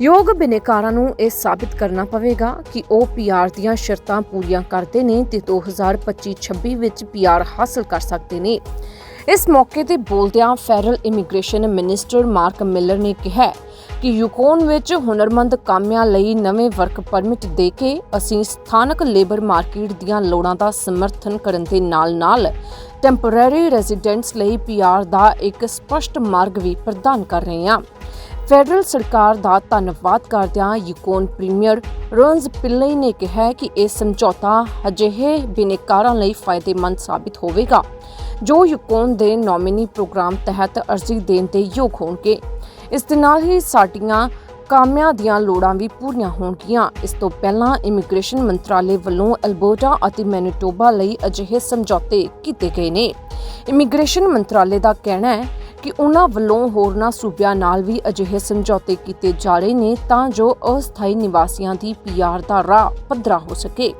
ਯੋਗ ਬਿਨੇਕਾਰਾਂ ਨੂੰ ਇਹ ਸਾਬਿਤ ਕਰਨਾ ਪਵੇਗਾ ਕਿ ਉਹ ਪੀਆਰ ਦੀਆਂ ਸ਼ਰਤਾਂ ਪੂਰੀਆਂ ਕਰਦੇ ਨੇ ਤੇ 2025-26 ਵਿੱਚ ਪੀਆਰ ਹਾਸਲ ਕਰ ਸਕਦੇ ਨੇ। ਇਸ ਮੌਕੇ ਤੇ ਬੋਲਦਿਆਂ federal immigration minister Mark Miller ਨੇ ਕਿਹਾ ਕਿ ਯੂਕੋਨ ਵਿੱਚ ਹੁਨਰਮੰਦ ਕਾਮਿਆਂ ਲਈ ਨਵੇਂ ਵਰਕ ਪਰਮਿਟ ਦੇ ਕੇ ਅਸੀਂ ਸਥਾਨਕ ਲੇਬਰ ਮਾਰਕੀਟ ਦੀਆਂ ਲੋੜਾਂ ਦਾ ਸਮਰਥਨ ਕਰਨ ਦੇ ਨਾਲ-ਨਾਲ ਟੈਂਪਰੇਰੀ ਰੈਜ਼ੀਡੈਂਟਸ ਲਈ ਪੀਆਰ ਦਾ ਇੱਕ ਸਪਸ਼ਟ ਮਾਰਗ ਵੀ ਪ੍ਰਦਾਨ ਕਰ ਰਹੇ ਹਾਂ। ਫੈਡਰਲ ਸਰਕਾਰ ਦਾ ਧੰਨਵਾਦ ਕਰਦਿਆਂ ਯੂਕੋਨ ਪ੍ਰੀਮੀਅਰ ਰੋਨਜ਼ ਪਿੱਲਈ ਨੇ ਕਿਹਾ ਕਿ ਇਹ ਸਮਝੌਤਾ ਅਜਿਹੇ ਬਿਨੇਕਾਰਾਂ ਲਈ ਫਾਇਦੇਮੰਦ ਸਾਬਿਤ ਹੋਵੇਗਾ। ਜੋ ਯੂਕੋਨ ਦੇ ਨੋਮਿਨੀ ਪ੍ਰੋਗਰਾਮ ਤਹਿਤ ਅਰਜ਼ੀ ਦੇਣ ਦੇ ਯੋਗ ਹੋਣਗੇ। ਇਸ ਦੇ ਨਾਲ ਹੀ ਸਾਡੀਆਂ ਕਾਮਿਆਂ ਦੀਆਂ ਲੋੜਾਂ ਵੀ ਪੂਰੀਆਂ ਹੋਣਗੀਆਂ। ਇਸ ਤੋਂ ਪਹਿਲਾਂ ਇਮੀਗ੍ਰੇਸ਼ਨ ਮੰਤਰਾਲੇ ਵੱਲੋਂ ਐਲਬਰਟਾ ਅਤੇ ਮੈਨੀਟੋਬਾ ਲਈ ਅਜਿਹੇ ਸਮਝੌਤੇ ਕੀਤੇ ਗਏ ਨੇ। ਇਮੀਗ੍ਰੇਸ਼ਨ ਮੰਤਰਾਲੇ ਦਾ ਕਹਿਣਾ ਹੈ ਕਿ ਉਹਨਾਂ ਵੱਲੋਂ ਹੋਰਨਾਂ ਸੂਬਿਆਂ ਨਾਲ ਵੀ ਅਜਿਹੇ ਸਮਝੌਤੇ ਕੀਤੇ ਜਾ ਰਹੇ ਨੇ ਤਾਂ ਜੋ ਅਸਥਾਈ ਨਿਵਾਸੀਆਂ ਦੀ ਪੀਆਰ ਦਾ ਰਾਹ ਪੱਧਰਾ ਹੋ ਸਕੇ।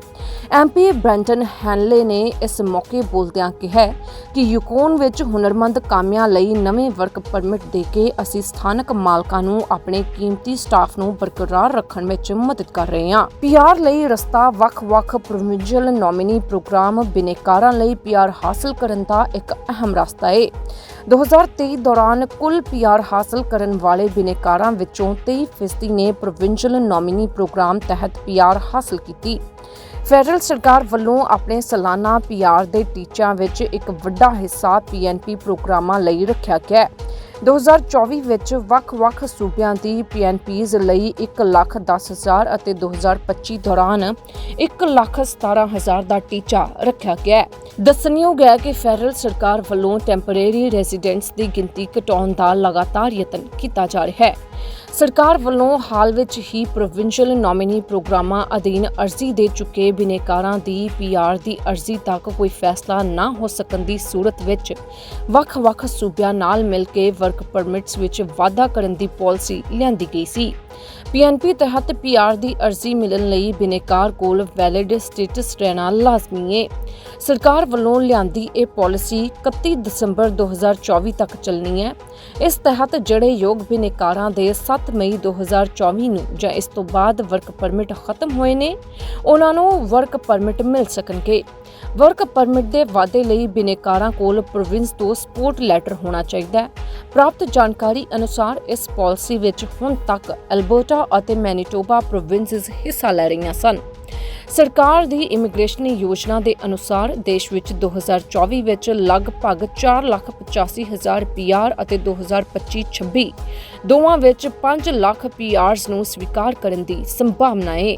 ਐਮਪੀ ਬ੍ਰੈਂਟਨ ਹੈਨਲੇ ਨੇ ਇਸ ਮੌਕੇ ਬੋਲਦਿਆਂ ਕਿਹਾ ਕਿ ਯੂਕੋਨ ਵਿੱਚ ਹੁਨਰਮੰਦ ਕਾਮਿਆਂ ਲਈ ਨਵੇਂ ਵਰਕ ਪਰਮਿਟ ਦੇ ਕੇ ਅਸੀਂ ਸਥਾਨਕ ਮਾਲਕਾਂ ਨੂੰ ਆਪਣੇ ਕੀਮਤੀ ਸਟਾਫ ਨੂੰ ਬਰਕਰਾਰ ਰੱਖਣ ਵਿੱਚ ਮਦਦ ਕਰ ਰਹੇ ਹਾਂ। ਪੀਆਰ ਲਈ ਰਸਤਾ ਵੱਖ-ਵੱਖ ਪ੍ਰੋਵਿੰਸ਼ੀਅਲ ਨੋਮਿਨੀ ਪ੍ਰੋਗਰਾਮ ਬਿਨੇਕਾਰਾਂ ਲਈ ਪੀਆਰ ਹਾਸਲ ਕਰਨ ਦਾ ਇੱਕ ਅਹਿਮ ਰਸਤਾ ਹੈ 2023 ਦੌਰਾਨ ਕੁੱਲ ਪੀਆਰ ਹਾਸਲ ਕਰਨ ਵਾਲੇ ਬਿਨੇਕਾਰਾਂ ਵਿੱਚੋਂ 23% ਨੇ ਪ੍ਰੋਵਿੰਸ਼ਲ ਨੋਮਿਨੀ ਪ੍ਰੋਗਰਾਮ ਤਹਿਤ ਪੀਆਰ ਹਾਸਲ ਕੀਤੀ। ਫੈਡਰਲ ਸਰਕਾਰ ਵੱਲੋਂ ਆਪਣੇ ਸਾਲਾਨਾ ਪੀਆਰ ਦੇ ਟੀਚਿਆਂ ਵਿੱਚ ਇੱਕ ਵੱਡਾ ਹਿੱਸਾ ਪੀਐਨਪੀ ਪ੍ਰੋਗਰਾਮਾਂ ਲਈ ਰੱਖਿਆ ਗਿਆ ਹੈ। 2024 ਵਿੱਚ ਵੱਖ-ਵੱਖ ਸੂਬਿਆਂ ਦੀ ਪੀਐਨਪੀਜ਼ ਲਈ 1 ਲੱਖ 10 ਹਜ਼ਾਰ ਅਤੇ 2025 ਦੌਰਾਨ 1 ਲੱਖ 17 ਹਜ਼ਾਰ ਦਾ ਟੀਚਾ ਰੱਖਿਆ ਗਿਆ ਹੈ। ਦੱਸਣਯੋਗ ਹੈ ਕਿ ਫੈਡਰਲ ਸਰਕਾਰ ਵੱਲੋਂ ਟੈਂਪਰੇਰੀ ਰੈਜ਼ੀਡੈਂਟਸ ਦੀ ਗਿਣਤੀ ਘਟਾਉਣ ਦਾ ਲਗਾਤਾਰ ਯਤਨ ਕੀਤਾ ਜਾ ਰਿਹਾ ਹੈ। ਸਰਕਾਰ ਵੱਲੋਂ ਹਾਲ ਵਿੱਚ ਹੀ ਪ੍ਰੋਵਿੰਸ਼ੀਅਲ ਨੋਮੀਨੀ ਪ੍ਰੋਗਰਾਮਾਂ ਅਧੀਨ ਅਰਜ਼ੀ ਦੇ ਚੁੱਕੇ ਬਿਨੇਕਾਰਾਂ ਦੀ ਪੀਆਰ ਦੀ ਅਰਜ਼ੀ ਤੱਕ ਕੋਈ ਫੈਸਲਾ ਨਾ ਹੋ ਸਕਣ ਦੀ ਸੂਰਤ ਵਿੱਚ ਵੱਖ-ਵੱਖ ਸੂਬਿਆਂ ਨਾਲ ਮਿਲ ਕੇ ਵਰਕ ਪਰਮਿਟਸ ਵਿੱਚ ਵਾਧਾ ਕਰਨ ਦੀ ਪਾਲਿਸੀ ਲਿਆਂਦੀ ਗਈ ਸੀ। ਪੀਐਨਪੀ ਤਹਿਤ ਪੀਆਰ ਦੀ ਅਰਜ਼ੀ ਮਿਲਣ ਲਈ ਬਿਨੇਕਾਰ ਕੋਲ ਵੈਲਿਡ ਸਟੇਟਸ ਰਹਿਣਾ ਲਾਜ਼ਮੀ ਹੈ ਸਰਕਾਰ ਵੱਲੋਂ ਲਿਆਂਦੀ ਇਹ ਪਾਲਿਸੀ 31 ਦਸੰਬਰ 2024 ਤੱਕ ਚੱਲਣੀ ਹੈ। ਇਸ ਤਹਿਤ ਜਿਹੜੇ ਯੋਗ ਬਿਨੇਕਾਰਾਂ ਦੇ 7 ਮਈ 2024 ਨੂੰ ਜਾਂ ਇਸ ਤੋਂ ਬਾਅਦ ਵਰਕ ਪਰਮਿਟ ਖਤਮ ਹੋਏ ਨੇ, ਉਹਨਾਂ ਨੂੰ ਵਰਕ ਪਰਮਿਟ ਮਿਲ ਸਕਣਗੇ। ਵਰਕ ਪਰਮਿਟ ਦੇ ਵਾਅਦੇ ਲਈ ਬਿਨੇਕਾਰਾਂ ਕੋਲ ਪ੍ਰੋਵਿੰਸ ਤੋਂ ਸਪੋਰਟ ਲੈਟਰ ਹੋਣਾ ਚਾਹੀਦਾ ਹੈ। ਪ੍ਰਾਪਤ ਜਾਣਕਾਰੀ ਅਨੁਸਾਰ ਇਸ ਪਾਲਿਸੀ ਵਿੱਚ ਹੁਣ ਤੱਕ ਐਲਬਰਟਾ ਅਤੇ ਮੈਨੀਟੋਬਾ ਪ੍ਰੋਵਿੰਸਸ ਹਿੱਸਾ ਲੈ ਰਹੀਆਂ ਸਨ। ਸਰਕਾਰ ਦੀ ਇਮੀਗ੍ਰੇਸ਼ਨ ਯੋਜਨਾ ਦੇ ਅਨੁਸਾਰ ਦੇਸ਼ ਵਿੱਚ 2024 ਵਿੱਚ ਲਗਭਗ 4,85,000 ਪੀਆਰ ਅਤੇ 2025-26 ਦੋਵਾਂ ਵਿੱਚ 5 ਲੱਖ ਪੀਆਰਸ ਨੂੰ ਸਵੀਕਾਰ ਕਰਨ ਦੀ ਸੰਭਾਵਨਾ ਹੈ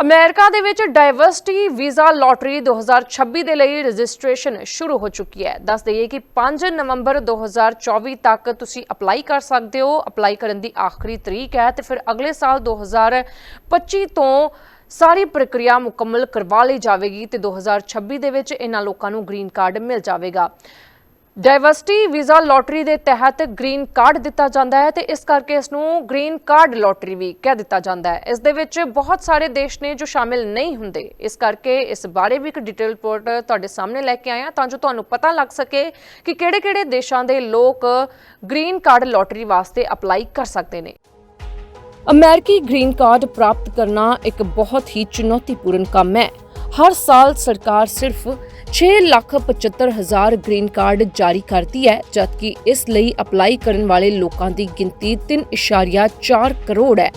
ਅਮਰੀਕਾ ਦੇ ਵਿੱਚ ਡਾਈਵਰਸਿਟੀ ਵੀਜ਼ਾ ਲੋਟਰੀ 2026 ਦੇ ਲਈ ਰਜਿਸਟ੍ਰੇਸ਼ਨ ਸ਼ੁਰੂ ਹੋ ਚੁੱਕੀ ਹੈ। ਦੱਸ ਦਈਏ ਕਿ 5 ਨਵੰਬਰ 2024 ਤੱਕ ਤੁਸੀਂ ਅਪਲਾਈ ਕਰ ਸਕਦੇ ਹੋ। ਅਪਲਾਈ ਕਰਨ ਦੀ ਆਖਰੀ ਤਰੀਕ ਹੈ ਤੇ ਫਿਰ ਅਗਲੇ ਸਾਲ 2025 ਤੋਂ ਸਾਰੀ ਪ੍ਰਕਿਰਿਆ ਮੁਕੰਮਲ ਕਰਵਾ ਲਈ ਜਾਵੇਗੀ ਤੇ 2026 ਦੇ ਵਿੱਚ ਇਹਨਾਂ ਲੋਕਾਂ ਨੂੰ ਗ੍ਰੀਨ ਕਾਰਡ ਮਿਲ ਜਾਵੇਗਾ। ਡਾਈਵਰਸਿਟੀ ਵੀਜ਼ਾ ਲੋਟਰੀ ਦੇ ਤਹਿਤ ਗ੍ਰੀਨ ਕਾਰਡ ਦਿੱਤਾ ਜਾਂਦਾ ਹੈ ਤੇ ਇਸ ਕਰਕੇ ਇਸ ਨੂੰ ਗ੍ਰੀਨ ਕਾਰਡ ਲੋਟਰੀ ਵੀ ਕਹਿ ਦਿੱਤਾ ਜਾਂਦਾ ਹੈ। ਇਸ ਦੇ ਵਿੱਚ ਬਹੁਤ ਸਾਰੇ ਦੇਸ਼ ਨੇ ਜੋ ਸ਼ਾਮਿਲ ਨਹੀਂ ਹੁੰਦੇ, ਇਸ ਕਰਕੇ ਇਸ ਬਾਰੇ ਵੀ ਇੱਕ ਡਿਟੇਲ ਰਿਪੋਰਟ ਤੁਹਾਡੇ ਸਾਹਮਣੇ ਲੈ ਕੇ ਆਇਆ ਤਾਂ ਜੋ ਤੁਹਾਨੂੰ ਪਤਾ ਲੱਗ ਸਕੇ ਕਿ ਕਿਹੜੇ-ਕਿਹੜੇ ਦੇਸ਼ਾਂ ਦੇ ਲੋਕ ਗ੍ਰੀਨ ਕਾਰਡ ਲੋਟਰੀ ਵਾਸਤੇ ਅਪਲਾਈ ਕਰ ਸਕਦੇ ਨੇ। ਅਮਰੀਕੀ ਗ੍ਰੀਨ ਕਾਰਡ ਪ੍ਰਾਪਤ ਕਰਨਾ ਇੱਕ ਬਹੁਤ ਹੀ ਚੁਣੌਤੀਪੂਰਨ ਕੰਮ ਹੈ। ਹਰ ਸਾਲ ਸਰਕਾਰ ਸਿਰਫ 6,75,000 ਗ੍ਰੀਨ ਕਾਰਡ ਜਾਰੀ ਕਰਦੀ ਹੈ ਜਦਕਿ ਇਸ ਲਈ ਅਪਲਾਈ ਕਰਨ ਵਾਲੇ ਲੋਕਾਂ ਦੀ ਗਿਣਤੀ 3.4 ਕਰੋੜ ਹੈ।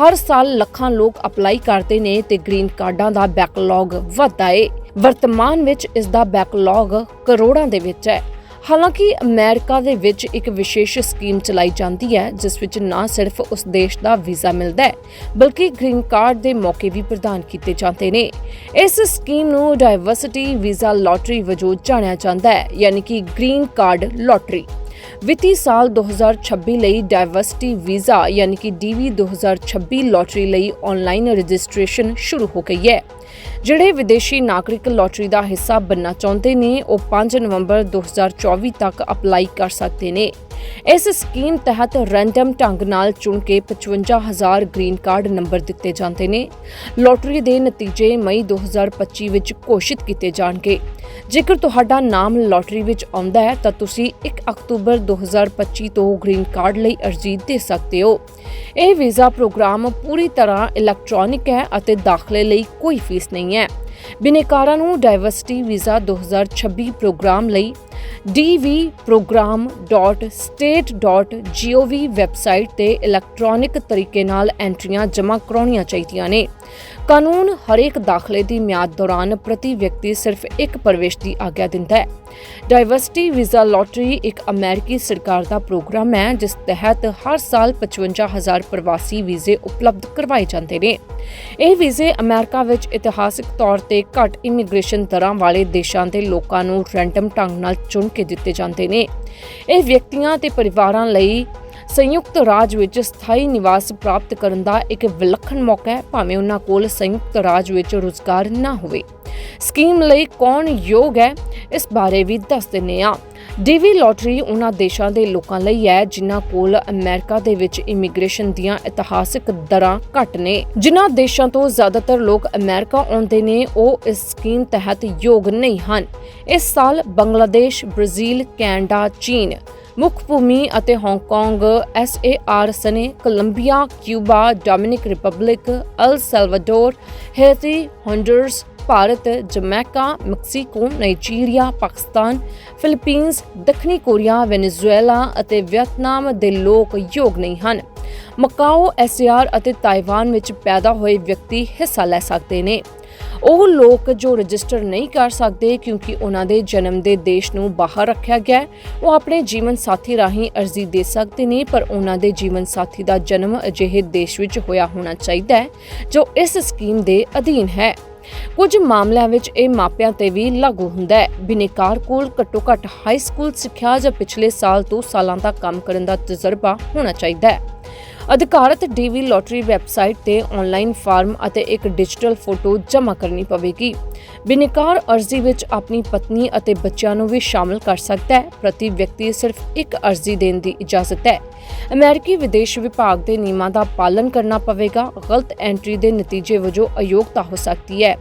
ਹਰ ਸਾਲ ਲੱਖਾਂ ਲੋਕ ਅਪਲਾਈ ਕਰਦੇ ਨੇ ਤੇ ਗ੍ਰੀਨ ਕਾਰਡਾਂ ਦਾ ਬੈਕਲੌਗ ਵਧਦਾ ਹੈ ਵਰਤਮਾਨ ਵਿੱਚ ਇਸ ਦਾ ਬੈਕਲੌਗ ਕਰੋੜਾਂ ਦੇ ਵਿੱਚ ਹੈ। ਹਾਲਾਂਕਿ ਅਮਰੀਕਾ ਦੇ ਵਿੱਚ ਇੱਕ ਵਿਸ਼ੇਸ਼ ਸਕੀਮ ਚਲਾਈ ਜਾਂਦੀ ਹੈ, ਜਿਸ ਵਿੱਚ ਨਾ ਸਿਰਫ ਉਸ ਦੇਸ਼ ਦਾ ਵੀਜ਼ਾ ਮਿਲਦਾ ਹੈ, ਬਲਕਿ ਗ੍ਰੀਨ ਕਾਰਡ ਦੇ ਮੌਕੇ ਵੀ ਪ੍ਰਦਾਨ ਕੀਤੇ ਜਾਂਦੇ ਨੇ। ਇਸ ਸਕੀਮ ਨੂੰ ਡਾਈਵਰਸਿਟੀ ਵੀਜ਼ਾ ਲਾਟਰੀ ਵਜੋਂ ਜਾਣਿਆ ਜਾਂਦਾ ਹੈ, ਯਾਨੀ ਕਿ ਗ੍ਰੀਨ ਕਾਰਡ ਲਾਟਰੀ। ਵਿੱਤੀ ਸਾਲ 2026 ਲਈ ਡਾਈਵਰਸਿਟੀ ਵੀਜ਼ਾ, ਯਾਨੀ ਕਿ DV 2026 ਲਾਟਰੀ ਲਈ ਆਨਲਾਈਨ ਰਜਿਸਟ੍ਰੇਸ਼ਨ ਸ਼ੁਰੂ ਹੋ ਗਈ ਹੈ। ਜਿਹੜੇ ਵਿਦੇਸ਼ੀ ਨਾਗਰਿਕ ਲਾਟਰੀ ਦਾ ਹਿੱਸਾ ਬਣਨਾ ਚਾਹੁੰਦੇ ਨੇ, ਉਹ 5 ਨਵੰਬਰ 2024 ਤੱਕ ਅਪਲਾਈ ਕਰ ਸਕਦੇ ਨੇ। ਇਸ ਸਕੀਮ ਤਹਿਤ ਰੈਂਡਮ ਢੰਗ ਨਾਲ ਚੁਣ ਕੇ 55000 ਗ੍ਰੀਨ ਕਾਰਡ ਨੰਬਰ ਦਿੱਤੇ ਜਾਂਦੇ ਨੇ। ਲੋਟਰੀ ਦੇ ਨਤੀਜੇ ਮਈ 2025 ਵਿੱਚ ਘੋਸ਼ਿਤ ਕੀਤੇ ਜਾਣਗੇ। ਜੇਕਰ ਤੁਹਾਡਾ ਨਾਮ ਲੋਟਰੀ ਵਿੱਚ ਆਉਂਦਾ ਹੈ, ਤਾਂ ਤੁਸੀਂ 1 ਅਕਤੂਬਰ 2025 ਤੋਂ ਗ੍ਰੀਨ ਕਾਰਡ ਲਈ ਅਰਜ਼ੀ ਦੇ ਸਕਦੇ ਹੋ। ਇਹ ਵੀਜ਼ਾ ਪ੍ਰੋਗਰਾਮ ਪੂਰੀ ਤਰ੍ਹਾਂ ਇਲੈਕਟ੍ਰੋਨਿਕ ਹੈ ਅਤੇ ਦਾਖਲੇ ਲਈ ਕੋਈ ਫੀਸ ਨਹੀਂ ਹੈ। ਬਿਨੇਕਾਰਾਂ ਨੂੰ ਡਾਈਵਰਸਿਟੀ ਵੀਜ਼ਾ 2026 ਪ੍ਰੋਗਰਾਮ ਲਈ dvprogram.state.gov ਵੈਬਸਾਈਟ ਤੇ ਇਲੈਕਟ੍ਰੋਨਿਕ ਤਰੀਕੇ ਨਾਲ ਐਂਟਰੀਆਂ ਜਮ੍ਹਾਂ ਕਰਾਉਣੀਆਂ ਚਾਹੀਦੀਆਂ ਨੇ। ਕਾਨੂੰਨ ਹਰੇਕ ਦਾਖਲੇ ਦੀ ਮਿਆਦ ਦੌਰਾਨ ਪ੍ਰਤੀ ਵਿਅਕਤੀ ਸਿਰਫ ਇੱਕ ਪ੍ਰਵੇਸ਼ ਦੀ ਆਗਿਆ ਦਿੰਦਾ ਹੈ। ਡਾਈਵਰਸਿਟੀ ਵੀਜ਼ਾ ਲਾਟਰੀ ਇੱਕ ਅਮਰੀਕੀ ਸਰਕਾਰ ਦਾ ਪ੍ਰੋਗਰਾਮ ਹੈ, ਜਿਸ ਤਹਿਤ ਹਰ ਸਾਲ 55000 ਪ੍ਰਵਾਸੀ ਵੀਜ਼ੇ ਉਪਲਬਧ ਕਰਵਾਏ ਜਾਂਦੇ ਨੇ। ਇਹ ਵੀਜ਼ੇ ਅਮਰੀਕਾ ਵਿੱਚ ਇਤਿਹਾਸਿਕ ਤੌਰ ਤੇ ਘੱਟ ਇਮੀਗ੍ਰੇਸ਼ਨ ਦਰਾਂ ਵਾਲੇ ਦੇਸ਼ਾਂ ਦੇ ਲੋਕਾਂ ਨੂੰ ਰੈਂਡਮ ਢੰਗ ਨਾਲ ਚੁਣ ਕੇ ਦਿੱਤੇ ਜਾਂਦੇ ਨੇ। ਇਹ ਵਿਅਕਤੀਆਂ ਤੇ ਪਰਿਵਾਰਾਂ ਲਈ ਸੰਯੁਕਤ ਰਾਜ ਵਿੱਚ ਸਥਾਈ ਨਿਵਾਸ ਪ੍ਰਾਪਤ ਕਰਨ ਦਾ ਇੱਕ ਵਿਲੱਖਣ ਮੌਕਾ ਹੈ, ਭਾਵੇਂ ਉਹਨਾਂ ਕੋਲ ਸੰਯੁਕਤ ਰਾਜ ਵਿੱਚ ਰੁਜ਼ਗਾਰ ਨਾ ਹੋਵੇ। ਸਕੀਮ ਲਈ ਕੌਣ ਯੋਗ ਹੈ, ਇਸ ਬਾਰੇ ਵੀ ਦੱਸ ਦਿੰਨੇ ਆ ਡੀਵੀ ਲਾਟਰੀ ਉਹਨਾਂ ਦੇਸ਼ਾਂ ਦੇ ਲੋਕਾਂ ਲਈ ਹੈ, ਜਿਨ੍ਹਾਂ ਕੋਲ ਅਮਰੀਕਾ ਦੇ ਵਿੱਚ ਇਮੀਗ੍ਰੇਸ਼ਨ ਦੀਆਂ ਇਤਿਹਾਸਿਕ ਦਰਾਂ ਘੱਟ ਨੇ। ਜਿਨ੍ਹਾਂ ਦੇਸ਼ਾਂ ਤੋਂ ਜ਼ਿਆਦਾਤਰ ਲੋਕ ਅਮਰੀਕਾ ਆਉਂਦੇ ਨੇ, ਉਹ ਇਸ ਸਕੀਮ ਤਹਿਤ ਯੋਗ ਨਹੀਂ ਹਨ। ਇਸ ਸਾਲ ਬੰਗਲਾਦੇਸ਼, ਬ੍ਰਾਜ਼ੀਲ, ਕੈਨੇਡਾ, ਚੀਨ ਮੁੱਖ ਭੂਮੀ ਅਤੇ Hong Kong SAR ਸਨੇ Colombia, Cuba, Dominic republic, El Salvador Haiti Honduras, Bharat, Jamaica, Mexico, Nigeria, Pakistan Philippines ਦੱਖਣੀ ਕੋਰੀਆ, ਵੈਨੇਜ਼ੁਏਲਾ ਅਤੇ ਵੀਅਤਨਾਮ ਦੇ ਲੋਕ ਯੋਗ ਨਹੀਂ ਹਨ। ਮਕਾਓ ਐਸਆਰ ਅਤੇ ਤਾਈਵਾਨ ਵਿੱਚ ਪੈਦਾ ਹੋਏ ਵਿਅਕਤੀ ਹਿੱਸਾ ਲੈ ਸਕਦੇ ਨੇ। ਉਹ ਲੋਕ ਜੋ ਰਜਿਸਟਰ ਨਹੀਂ ਕਰ ਸਕਦੇ ਕਿਉਂਕਿ ਉਹਨਾਂ ਦੇ ਜਨਮ ਦੇ ਦੇਸ਼ ਨੂੰ ਬਾਹਰ ਰੱਖਿਆ ਗਿਆ ਹੈ, ਉਹ ਆਪਣੇ ਜੀਵਨ ਸਾਥੀ ਰਾਹੀਂ ਅਰਜ਼ੀ ਦੇ ਸਕਦੇ ਨੇ ਪਰ ਉਹਨਾਂ ਦੇ ਜੀਵਨ ਸਾਥੀ ਦਾ ਜਨਮ ਅਜਿਹੇ ਦੇਸ਼ ਵਿੱਚ ਹੋਇਆ ਹੋਣਾ ਚਾਹੀਦਾ ਹੈ ਜੋ ਇਸ ਸਕੀਮ ਦੇ ਅਧੀਨ ਹੈ। ਕੁਝ ਮਾਮਲਿਆਂ ਵਿੱਚ ਇਹ ਮਾਪਿਆਂ ਤੇ ਵੀ ਲਾਗੂ ਹੁੰਦਾ ਹੈ। ਬਿਨੇਕਾਰ ਕੋਲ ਘੱਟੋ ਘੱਟ ਹਾਈ ਸਕੂਲ ਸਿੱਖਿਆ ਜਾਂ ਪਿਛਲੇ ਸਾਲ ਤੋਂ ਸਾਲਾਂ ਦਾ ਕੰਮ ਕਰਨ ਦਾ ਤਜਰਬਾ ਹੋਣਾ ਚਾਹੀਦਾ ਹੈ। ਅਧਿਕਾਰਤ ਡੀਵੀ ਲੋਟਰੀ ਵੈਬਸਾਈਟ ਤੇ ਆਨਲਾਈਨ ਫਾਰਮ ਅਤੇ ਇੱਕ ਡਿਜੀਟਲ ਫੋਟੋ ਜਮ੍ਹਾਂ ਕਰਨੀ ਪਵੇਗੀ। ਬਿਨੇਕਾਰ ਅਰਜ਼ੀ ਵਿੱਚ ਆਪਣੀ ਪਤਨੀ ਅਤੇ ਬੱਚਿਆਂ ਨੂੰ ਵੀ ਸ਼ਾਮਲ ਕਰ ਸਕਦਾ ਹੈ। ਪ੍ਰਤੀ ਵਿਅਕਤੀ ਸਿਰਫ ਇੱਕ ਅਰਜ਼ੀ ਦੇਣ ਦੀ ਇਜਾਜ਼ਤ ਹੈ। ਅਮਰੀਕੀ ਵਿਦੇਸ਼ ਵਿਭਾਗ ਦੇ ਨਿਯਮਾਂ ਦਾ ਪਾਲਣ ਕਰਨਾ ਪਵੇਗਾ। ਗਲਤ ਐਂਟਰੀ ਦੇ ਨਤੀਜੇ ਵਜੋਂ ਅਯੋਗਤਾ ਹੋ ਸਕਦੀ ਹੈ।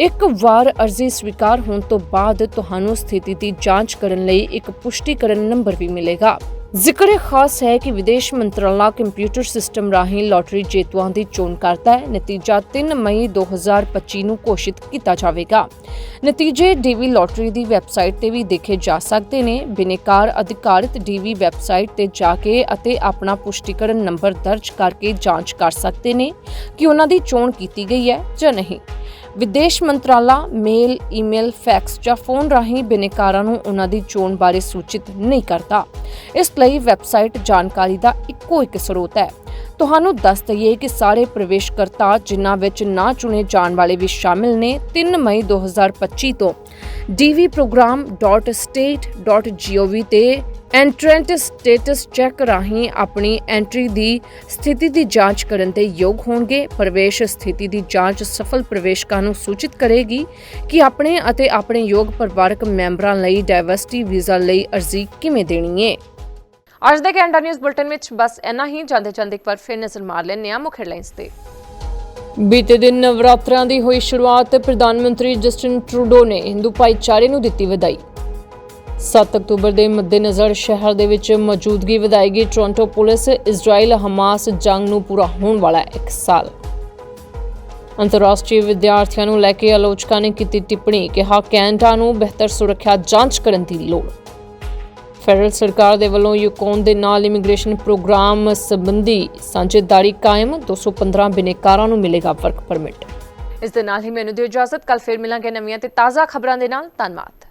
ਇੱਕ ਵਾਰ ਅਰਜ਼ੀ ਸਵੀਕਾਰ ਹੋਣ ਤੋਂ ਬਾਅਦ ਤੁਹਾਨੂੰ ਸਥਿਤੀ ਦੀ ਜਾਂਚ ਕਰਨ ਲਈ ਇੱਕ ਪੁਸ਼ਟੀਕਰਨ ਨੰਬਰ ਵੀ ਮਿਲੇਗਾ। ਜ਼ਿਕਰ ਖਾਸ ਹੈ ਕਿ ਵਿਦੇਸ਼ ਮੰਤਰਾਲਾ ਕੰਪਿਊਟਰ ਸਿਸਟਮ ਰਾਹੀਂ ਲਾਟਰੀ ਜੇਤੂਆਂ ਦੀ ਚੋਣ ਕਰਦਾ ਹੈ। ਨਤੀਜਾ 3 ਮਈ 2025 ਨੂੰ ਘੋਸ਼ਿਤ ਕੀਤਾ ਜਾਵੇਗਾ। ਨਤੀਜੇ ਡੀਵੀ ਲਾਟਰੀ ਦੀ ਵੈਬਸਾਈਟ ਤੇ ਵੀ ਦੇਖੇ ਜਾ ਸਕਦੇ ਨੇ। ਬਿਨੇਕਾਰ ਅਧਿਕਾਰਿਤ ਡੀਵੀ ਵੈਬਸਾਈਟ ਤੇ ਜਾ ਕੇ ਅਤੇ ਆਪਣਾ ਪੁਸ਼ਟੀਕਰਨ ਨੰਬਰ ਦਰਜ ਕਰਕੇ ਜਾਂਚ ਕਰ ਸਕਦੇ ਨੇ ਕਿ ਉਹਨਾਂ ਦੀ ਚੋਣ ਕੀਤੀ ਗਈ ਹੈ ਜਾਂ ਨਹੀਂ। ਵਿਦੇਸ਼ ਮੰਤਰਾਲਾ ਮੇਲ, ਈਮੇਲ, ਫੈਕਸ ਜਾਂ ਫੋਨ ਰਾਹੀਂ ਬਿਨੇਕਾਰਾਂ ਨੂੰ ਉਹਨਾਂ ਦੀ ਚੋਣ ਬਾਰੇ ਸੂਚਿਤ ਨਹੀਂ ਕਰਦਾ। ਇਸ ਲਈ ਵੈਬਸਾਈਟ ਜਾਣਕਾਰੀ ਦਾ ਇੱਕੋ ਇੱਕ ਸਰੋਤ ਹੈ। ਤੁਹਾਨੂੰ ਦੱਸ ਦਈਏ ਕਿ ਸਾਰੇ ਪ੍ਰਵੇਸ਼ਕਰਤਾ ਜਿਨ੍ਹਾਂ ਵਿੱਚ ਨਾ ਚੁਣੇ ਜਾਣ ਵਾਲੇ ਵੀ ਸ਼ਾਮਿਲ ਨੇ 3 ਮਈ 2025 ਤੋਂ। dvprogram.state.gov ਤੇ ਐਂਟਰੈਂਟ ਸਟੇਟਸ ਚੈੱਕ ਰਾਹੀਂ ਆਪਣੀ ਐਂਟਰੀ ਦੀ ਸਥਿਤੀ ਦੀ ਜਾਂਚ ਕਰਨ ਦੇ ਯੋਗ ਹੋਣਗੇ। ਪ੍ਰਵੇਸ਼ ਸਥਿਤੀ ਦੀ ਜਾਂਚ ਸਫਲ ਪ੍ਰਵੇਸ਼ਕਾਂ ਨੂੰ ਸੂਚਿਤ ਕਰੇਗੀ ਕਿ ਆਪਣੇ ਅਤੇ ਆਪਣੇ ਯੋਗ ਪਰਿਵਾਰਕ ਮੈਂਬਰਾਂ ਲਈ ਡਾਈਵਰਸਿਟੀ ਵੀਜ਼ਾ ਲਈ ਅਰਜ਼ੀ ਕਿਵੇਂ ਦੇਣੀ ਹੈ ਅੱਜ ਦੇ ਕੈਨੇਡਾ ਨਿਊਜ਼ ਬੁਲਟਨ ਵਿੱਚ ਬਸ ਇੰਨਾ ਹੀ। ਜਾਂਦੇ ਜਾਂਦੇ ਇੱਕ ਵਾਰ ਫਿਰ ਨਜ਼ਰ ਮਾਰ ਲੈਂਦੇ ਹਾਂ ਮੁੱਖ ਹੈਡਲਾਈਨਸ ਤੇ। ਬੀਤੇ ਦਿਨ ਨਵਰਾਤਰਿਆਂ ਦੀ ਹੋਈ ਸ਼ੁਰੂਆਤ ਪ੍ਰਧਾਨ ਮੰਤਰੀ ਜਸਟਿਨ ਟਰੂਡੋ ਨੇ ਹਿੰਦੂ ਭਾਈਚਾਰੇ ਨੂੰ ਦਿੱਤੀ ਵਧਾਈ। 7 ਅਕਤੂਬਰ ਦੇ ਮੱਦੇਨਜ਼ਰ ਸ਼ਹਿਰ ਦੇ ਵਿੱਚ ਮੌਜੂਦਗੀ ਵਧਾਏਗੀ ਟੋਰਾਂਟੋ ਪੁਲਿਸ ਇਜ਼ਰਾਈਲ ਹਮਾਸ ਜੰਗ ਨੂੰ ਪੂਰਾ ਹੋਣ ਵਾਲਾ ਹੈ ਇੱਕ ਸਾਲ। ਅੰਤਰਰਾਸ਼ਟਰੀ ਵਿਦਿਆਰਥੀਆਂ ਨੂੰ ਲੈ ਕੇ ਆਲੋਚਕਾਂ ਨੇ ਕੀਤੀ ਟਿੱਪਣੀ ਕਿਹਾ ਕੈਨੇਡਾ ਨੂੰ ਬਿਹਤਰ ਸੁਰੱਖਿਆ ਜਾਂਚ ਕਰਨ ਦੀ ਲੋੜ। ਫੈਡਰਲ ਸਰਕਾਰ ਦੇ ਵੱਲੋਂ ਯੂਕੋਨ ਦੇ ਨਾਲ ਇਮੀਗ੍ਰੇਸ਼ਨ ਪ੍ਰੋਗਰਾਮ ਸੰਬੰਧੀ ਸਾਂਝੇਦਾਰੀ ਕਾਇਮ 215 ਬਿਨੇਕਾਰਾਂ ਨੂੰ ਮਿਲੇਗਾ ਵਰਕ ਪਰਮਿਟ। ਇਸ ਦੇ ਨਾਲ ਹੀ ਮੈਨੂੰ ਦਿਓ ਇਜਾਜ਼ਤ। ਕੱਲ ਫਿਰ ਮਿਲਾਂਗੇ ਨਵੀਆਂ ਤੇ ਤਾਜ਼ਾ ਖਬਰਾਂ ਦੇ ਨਾਲ। ਧੰਨਵਾਦ।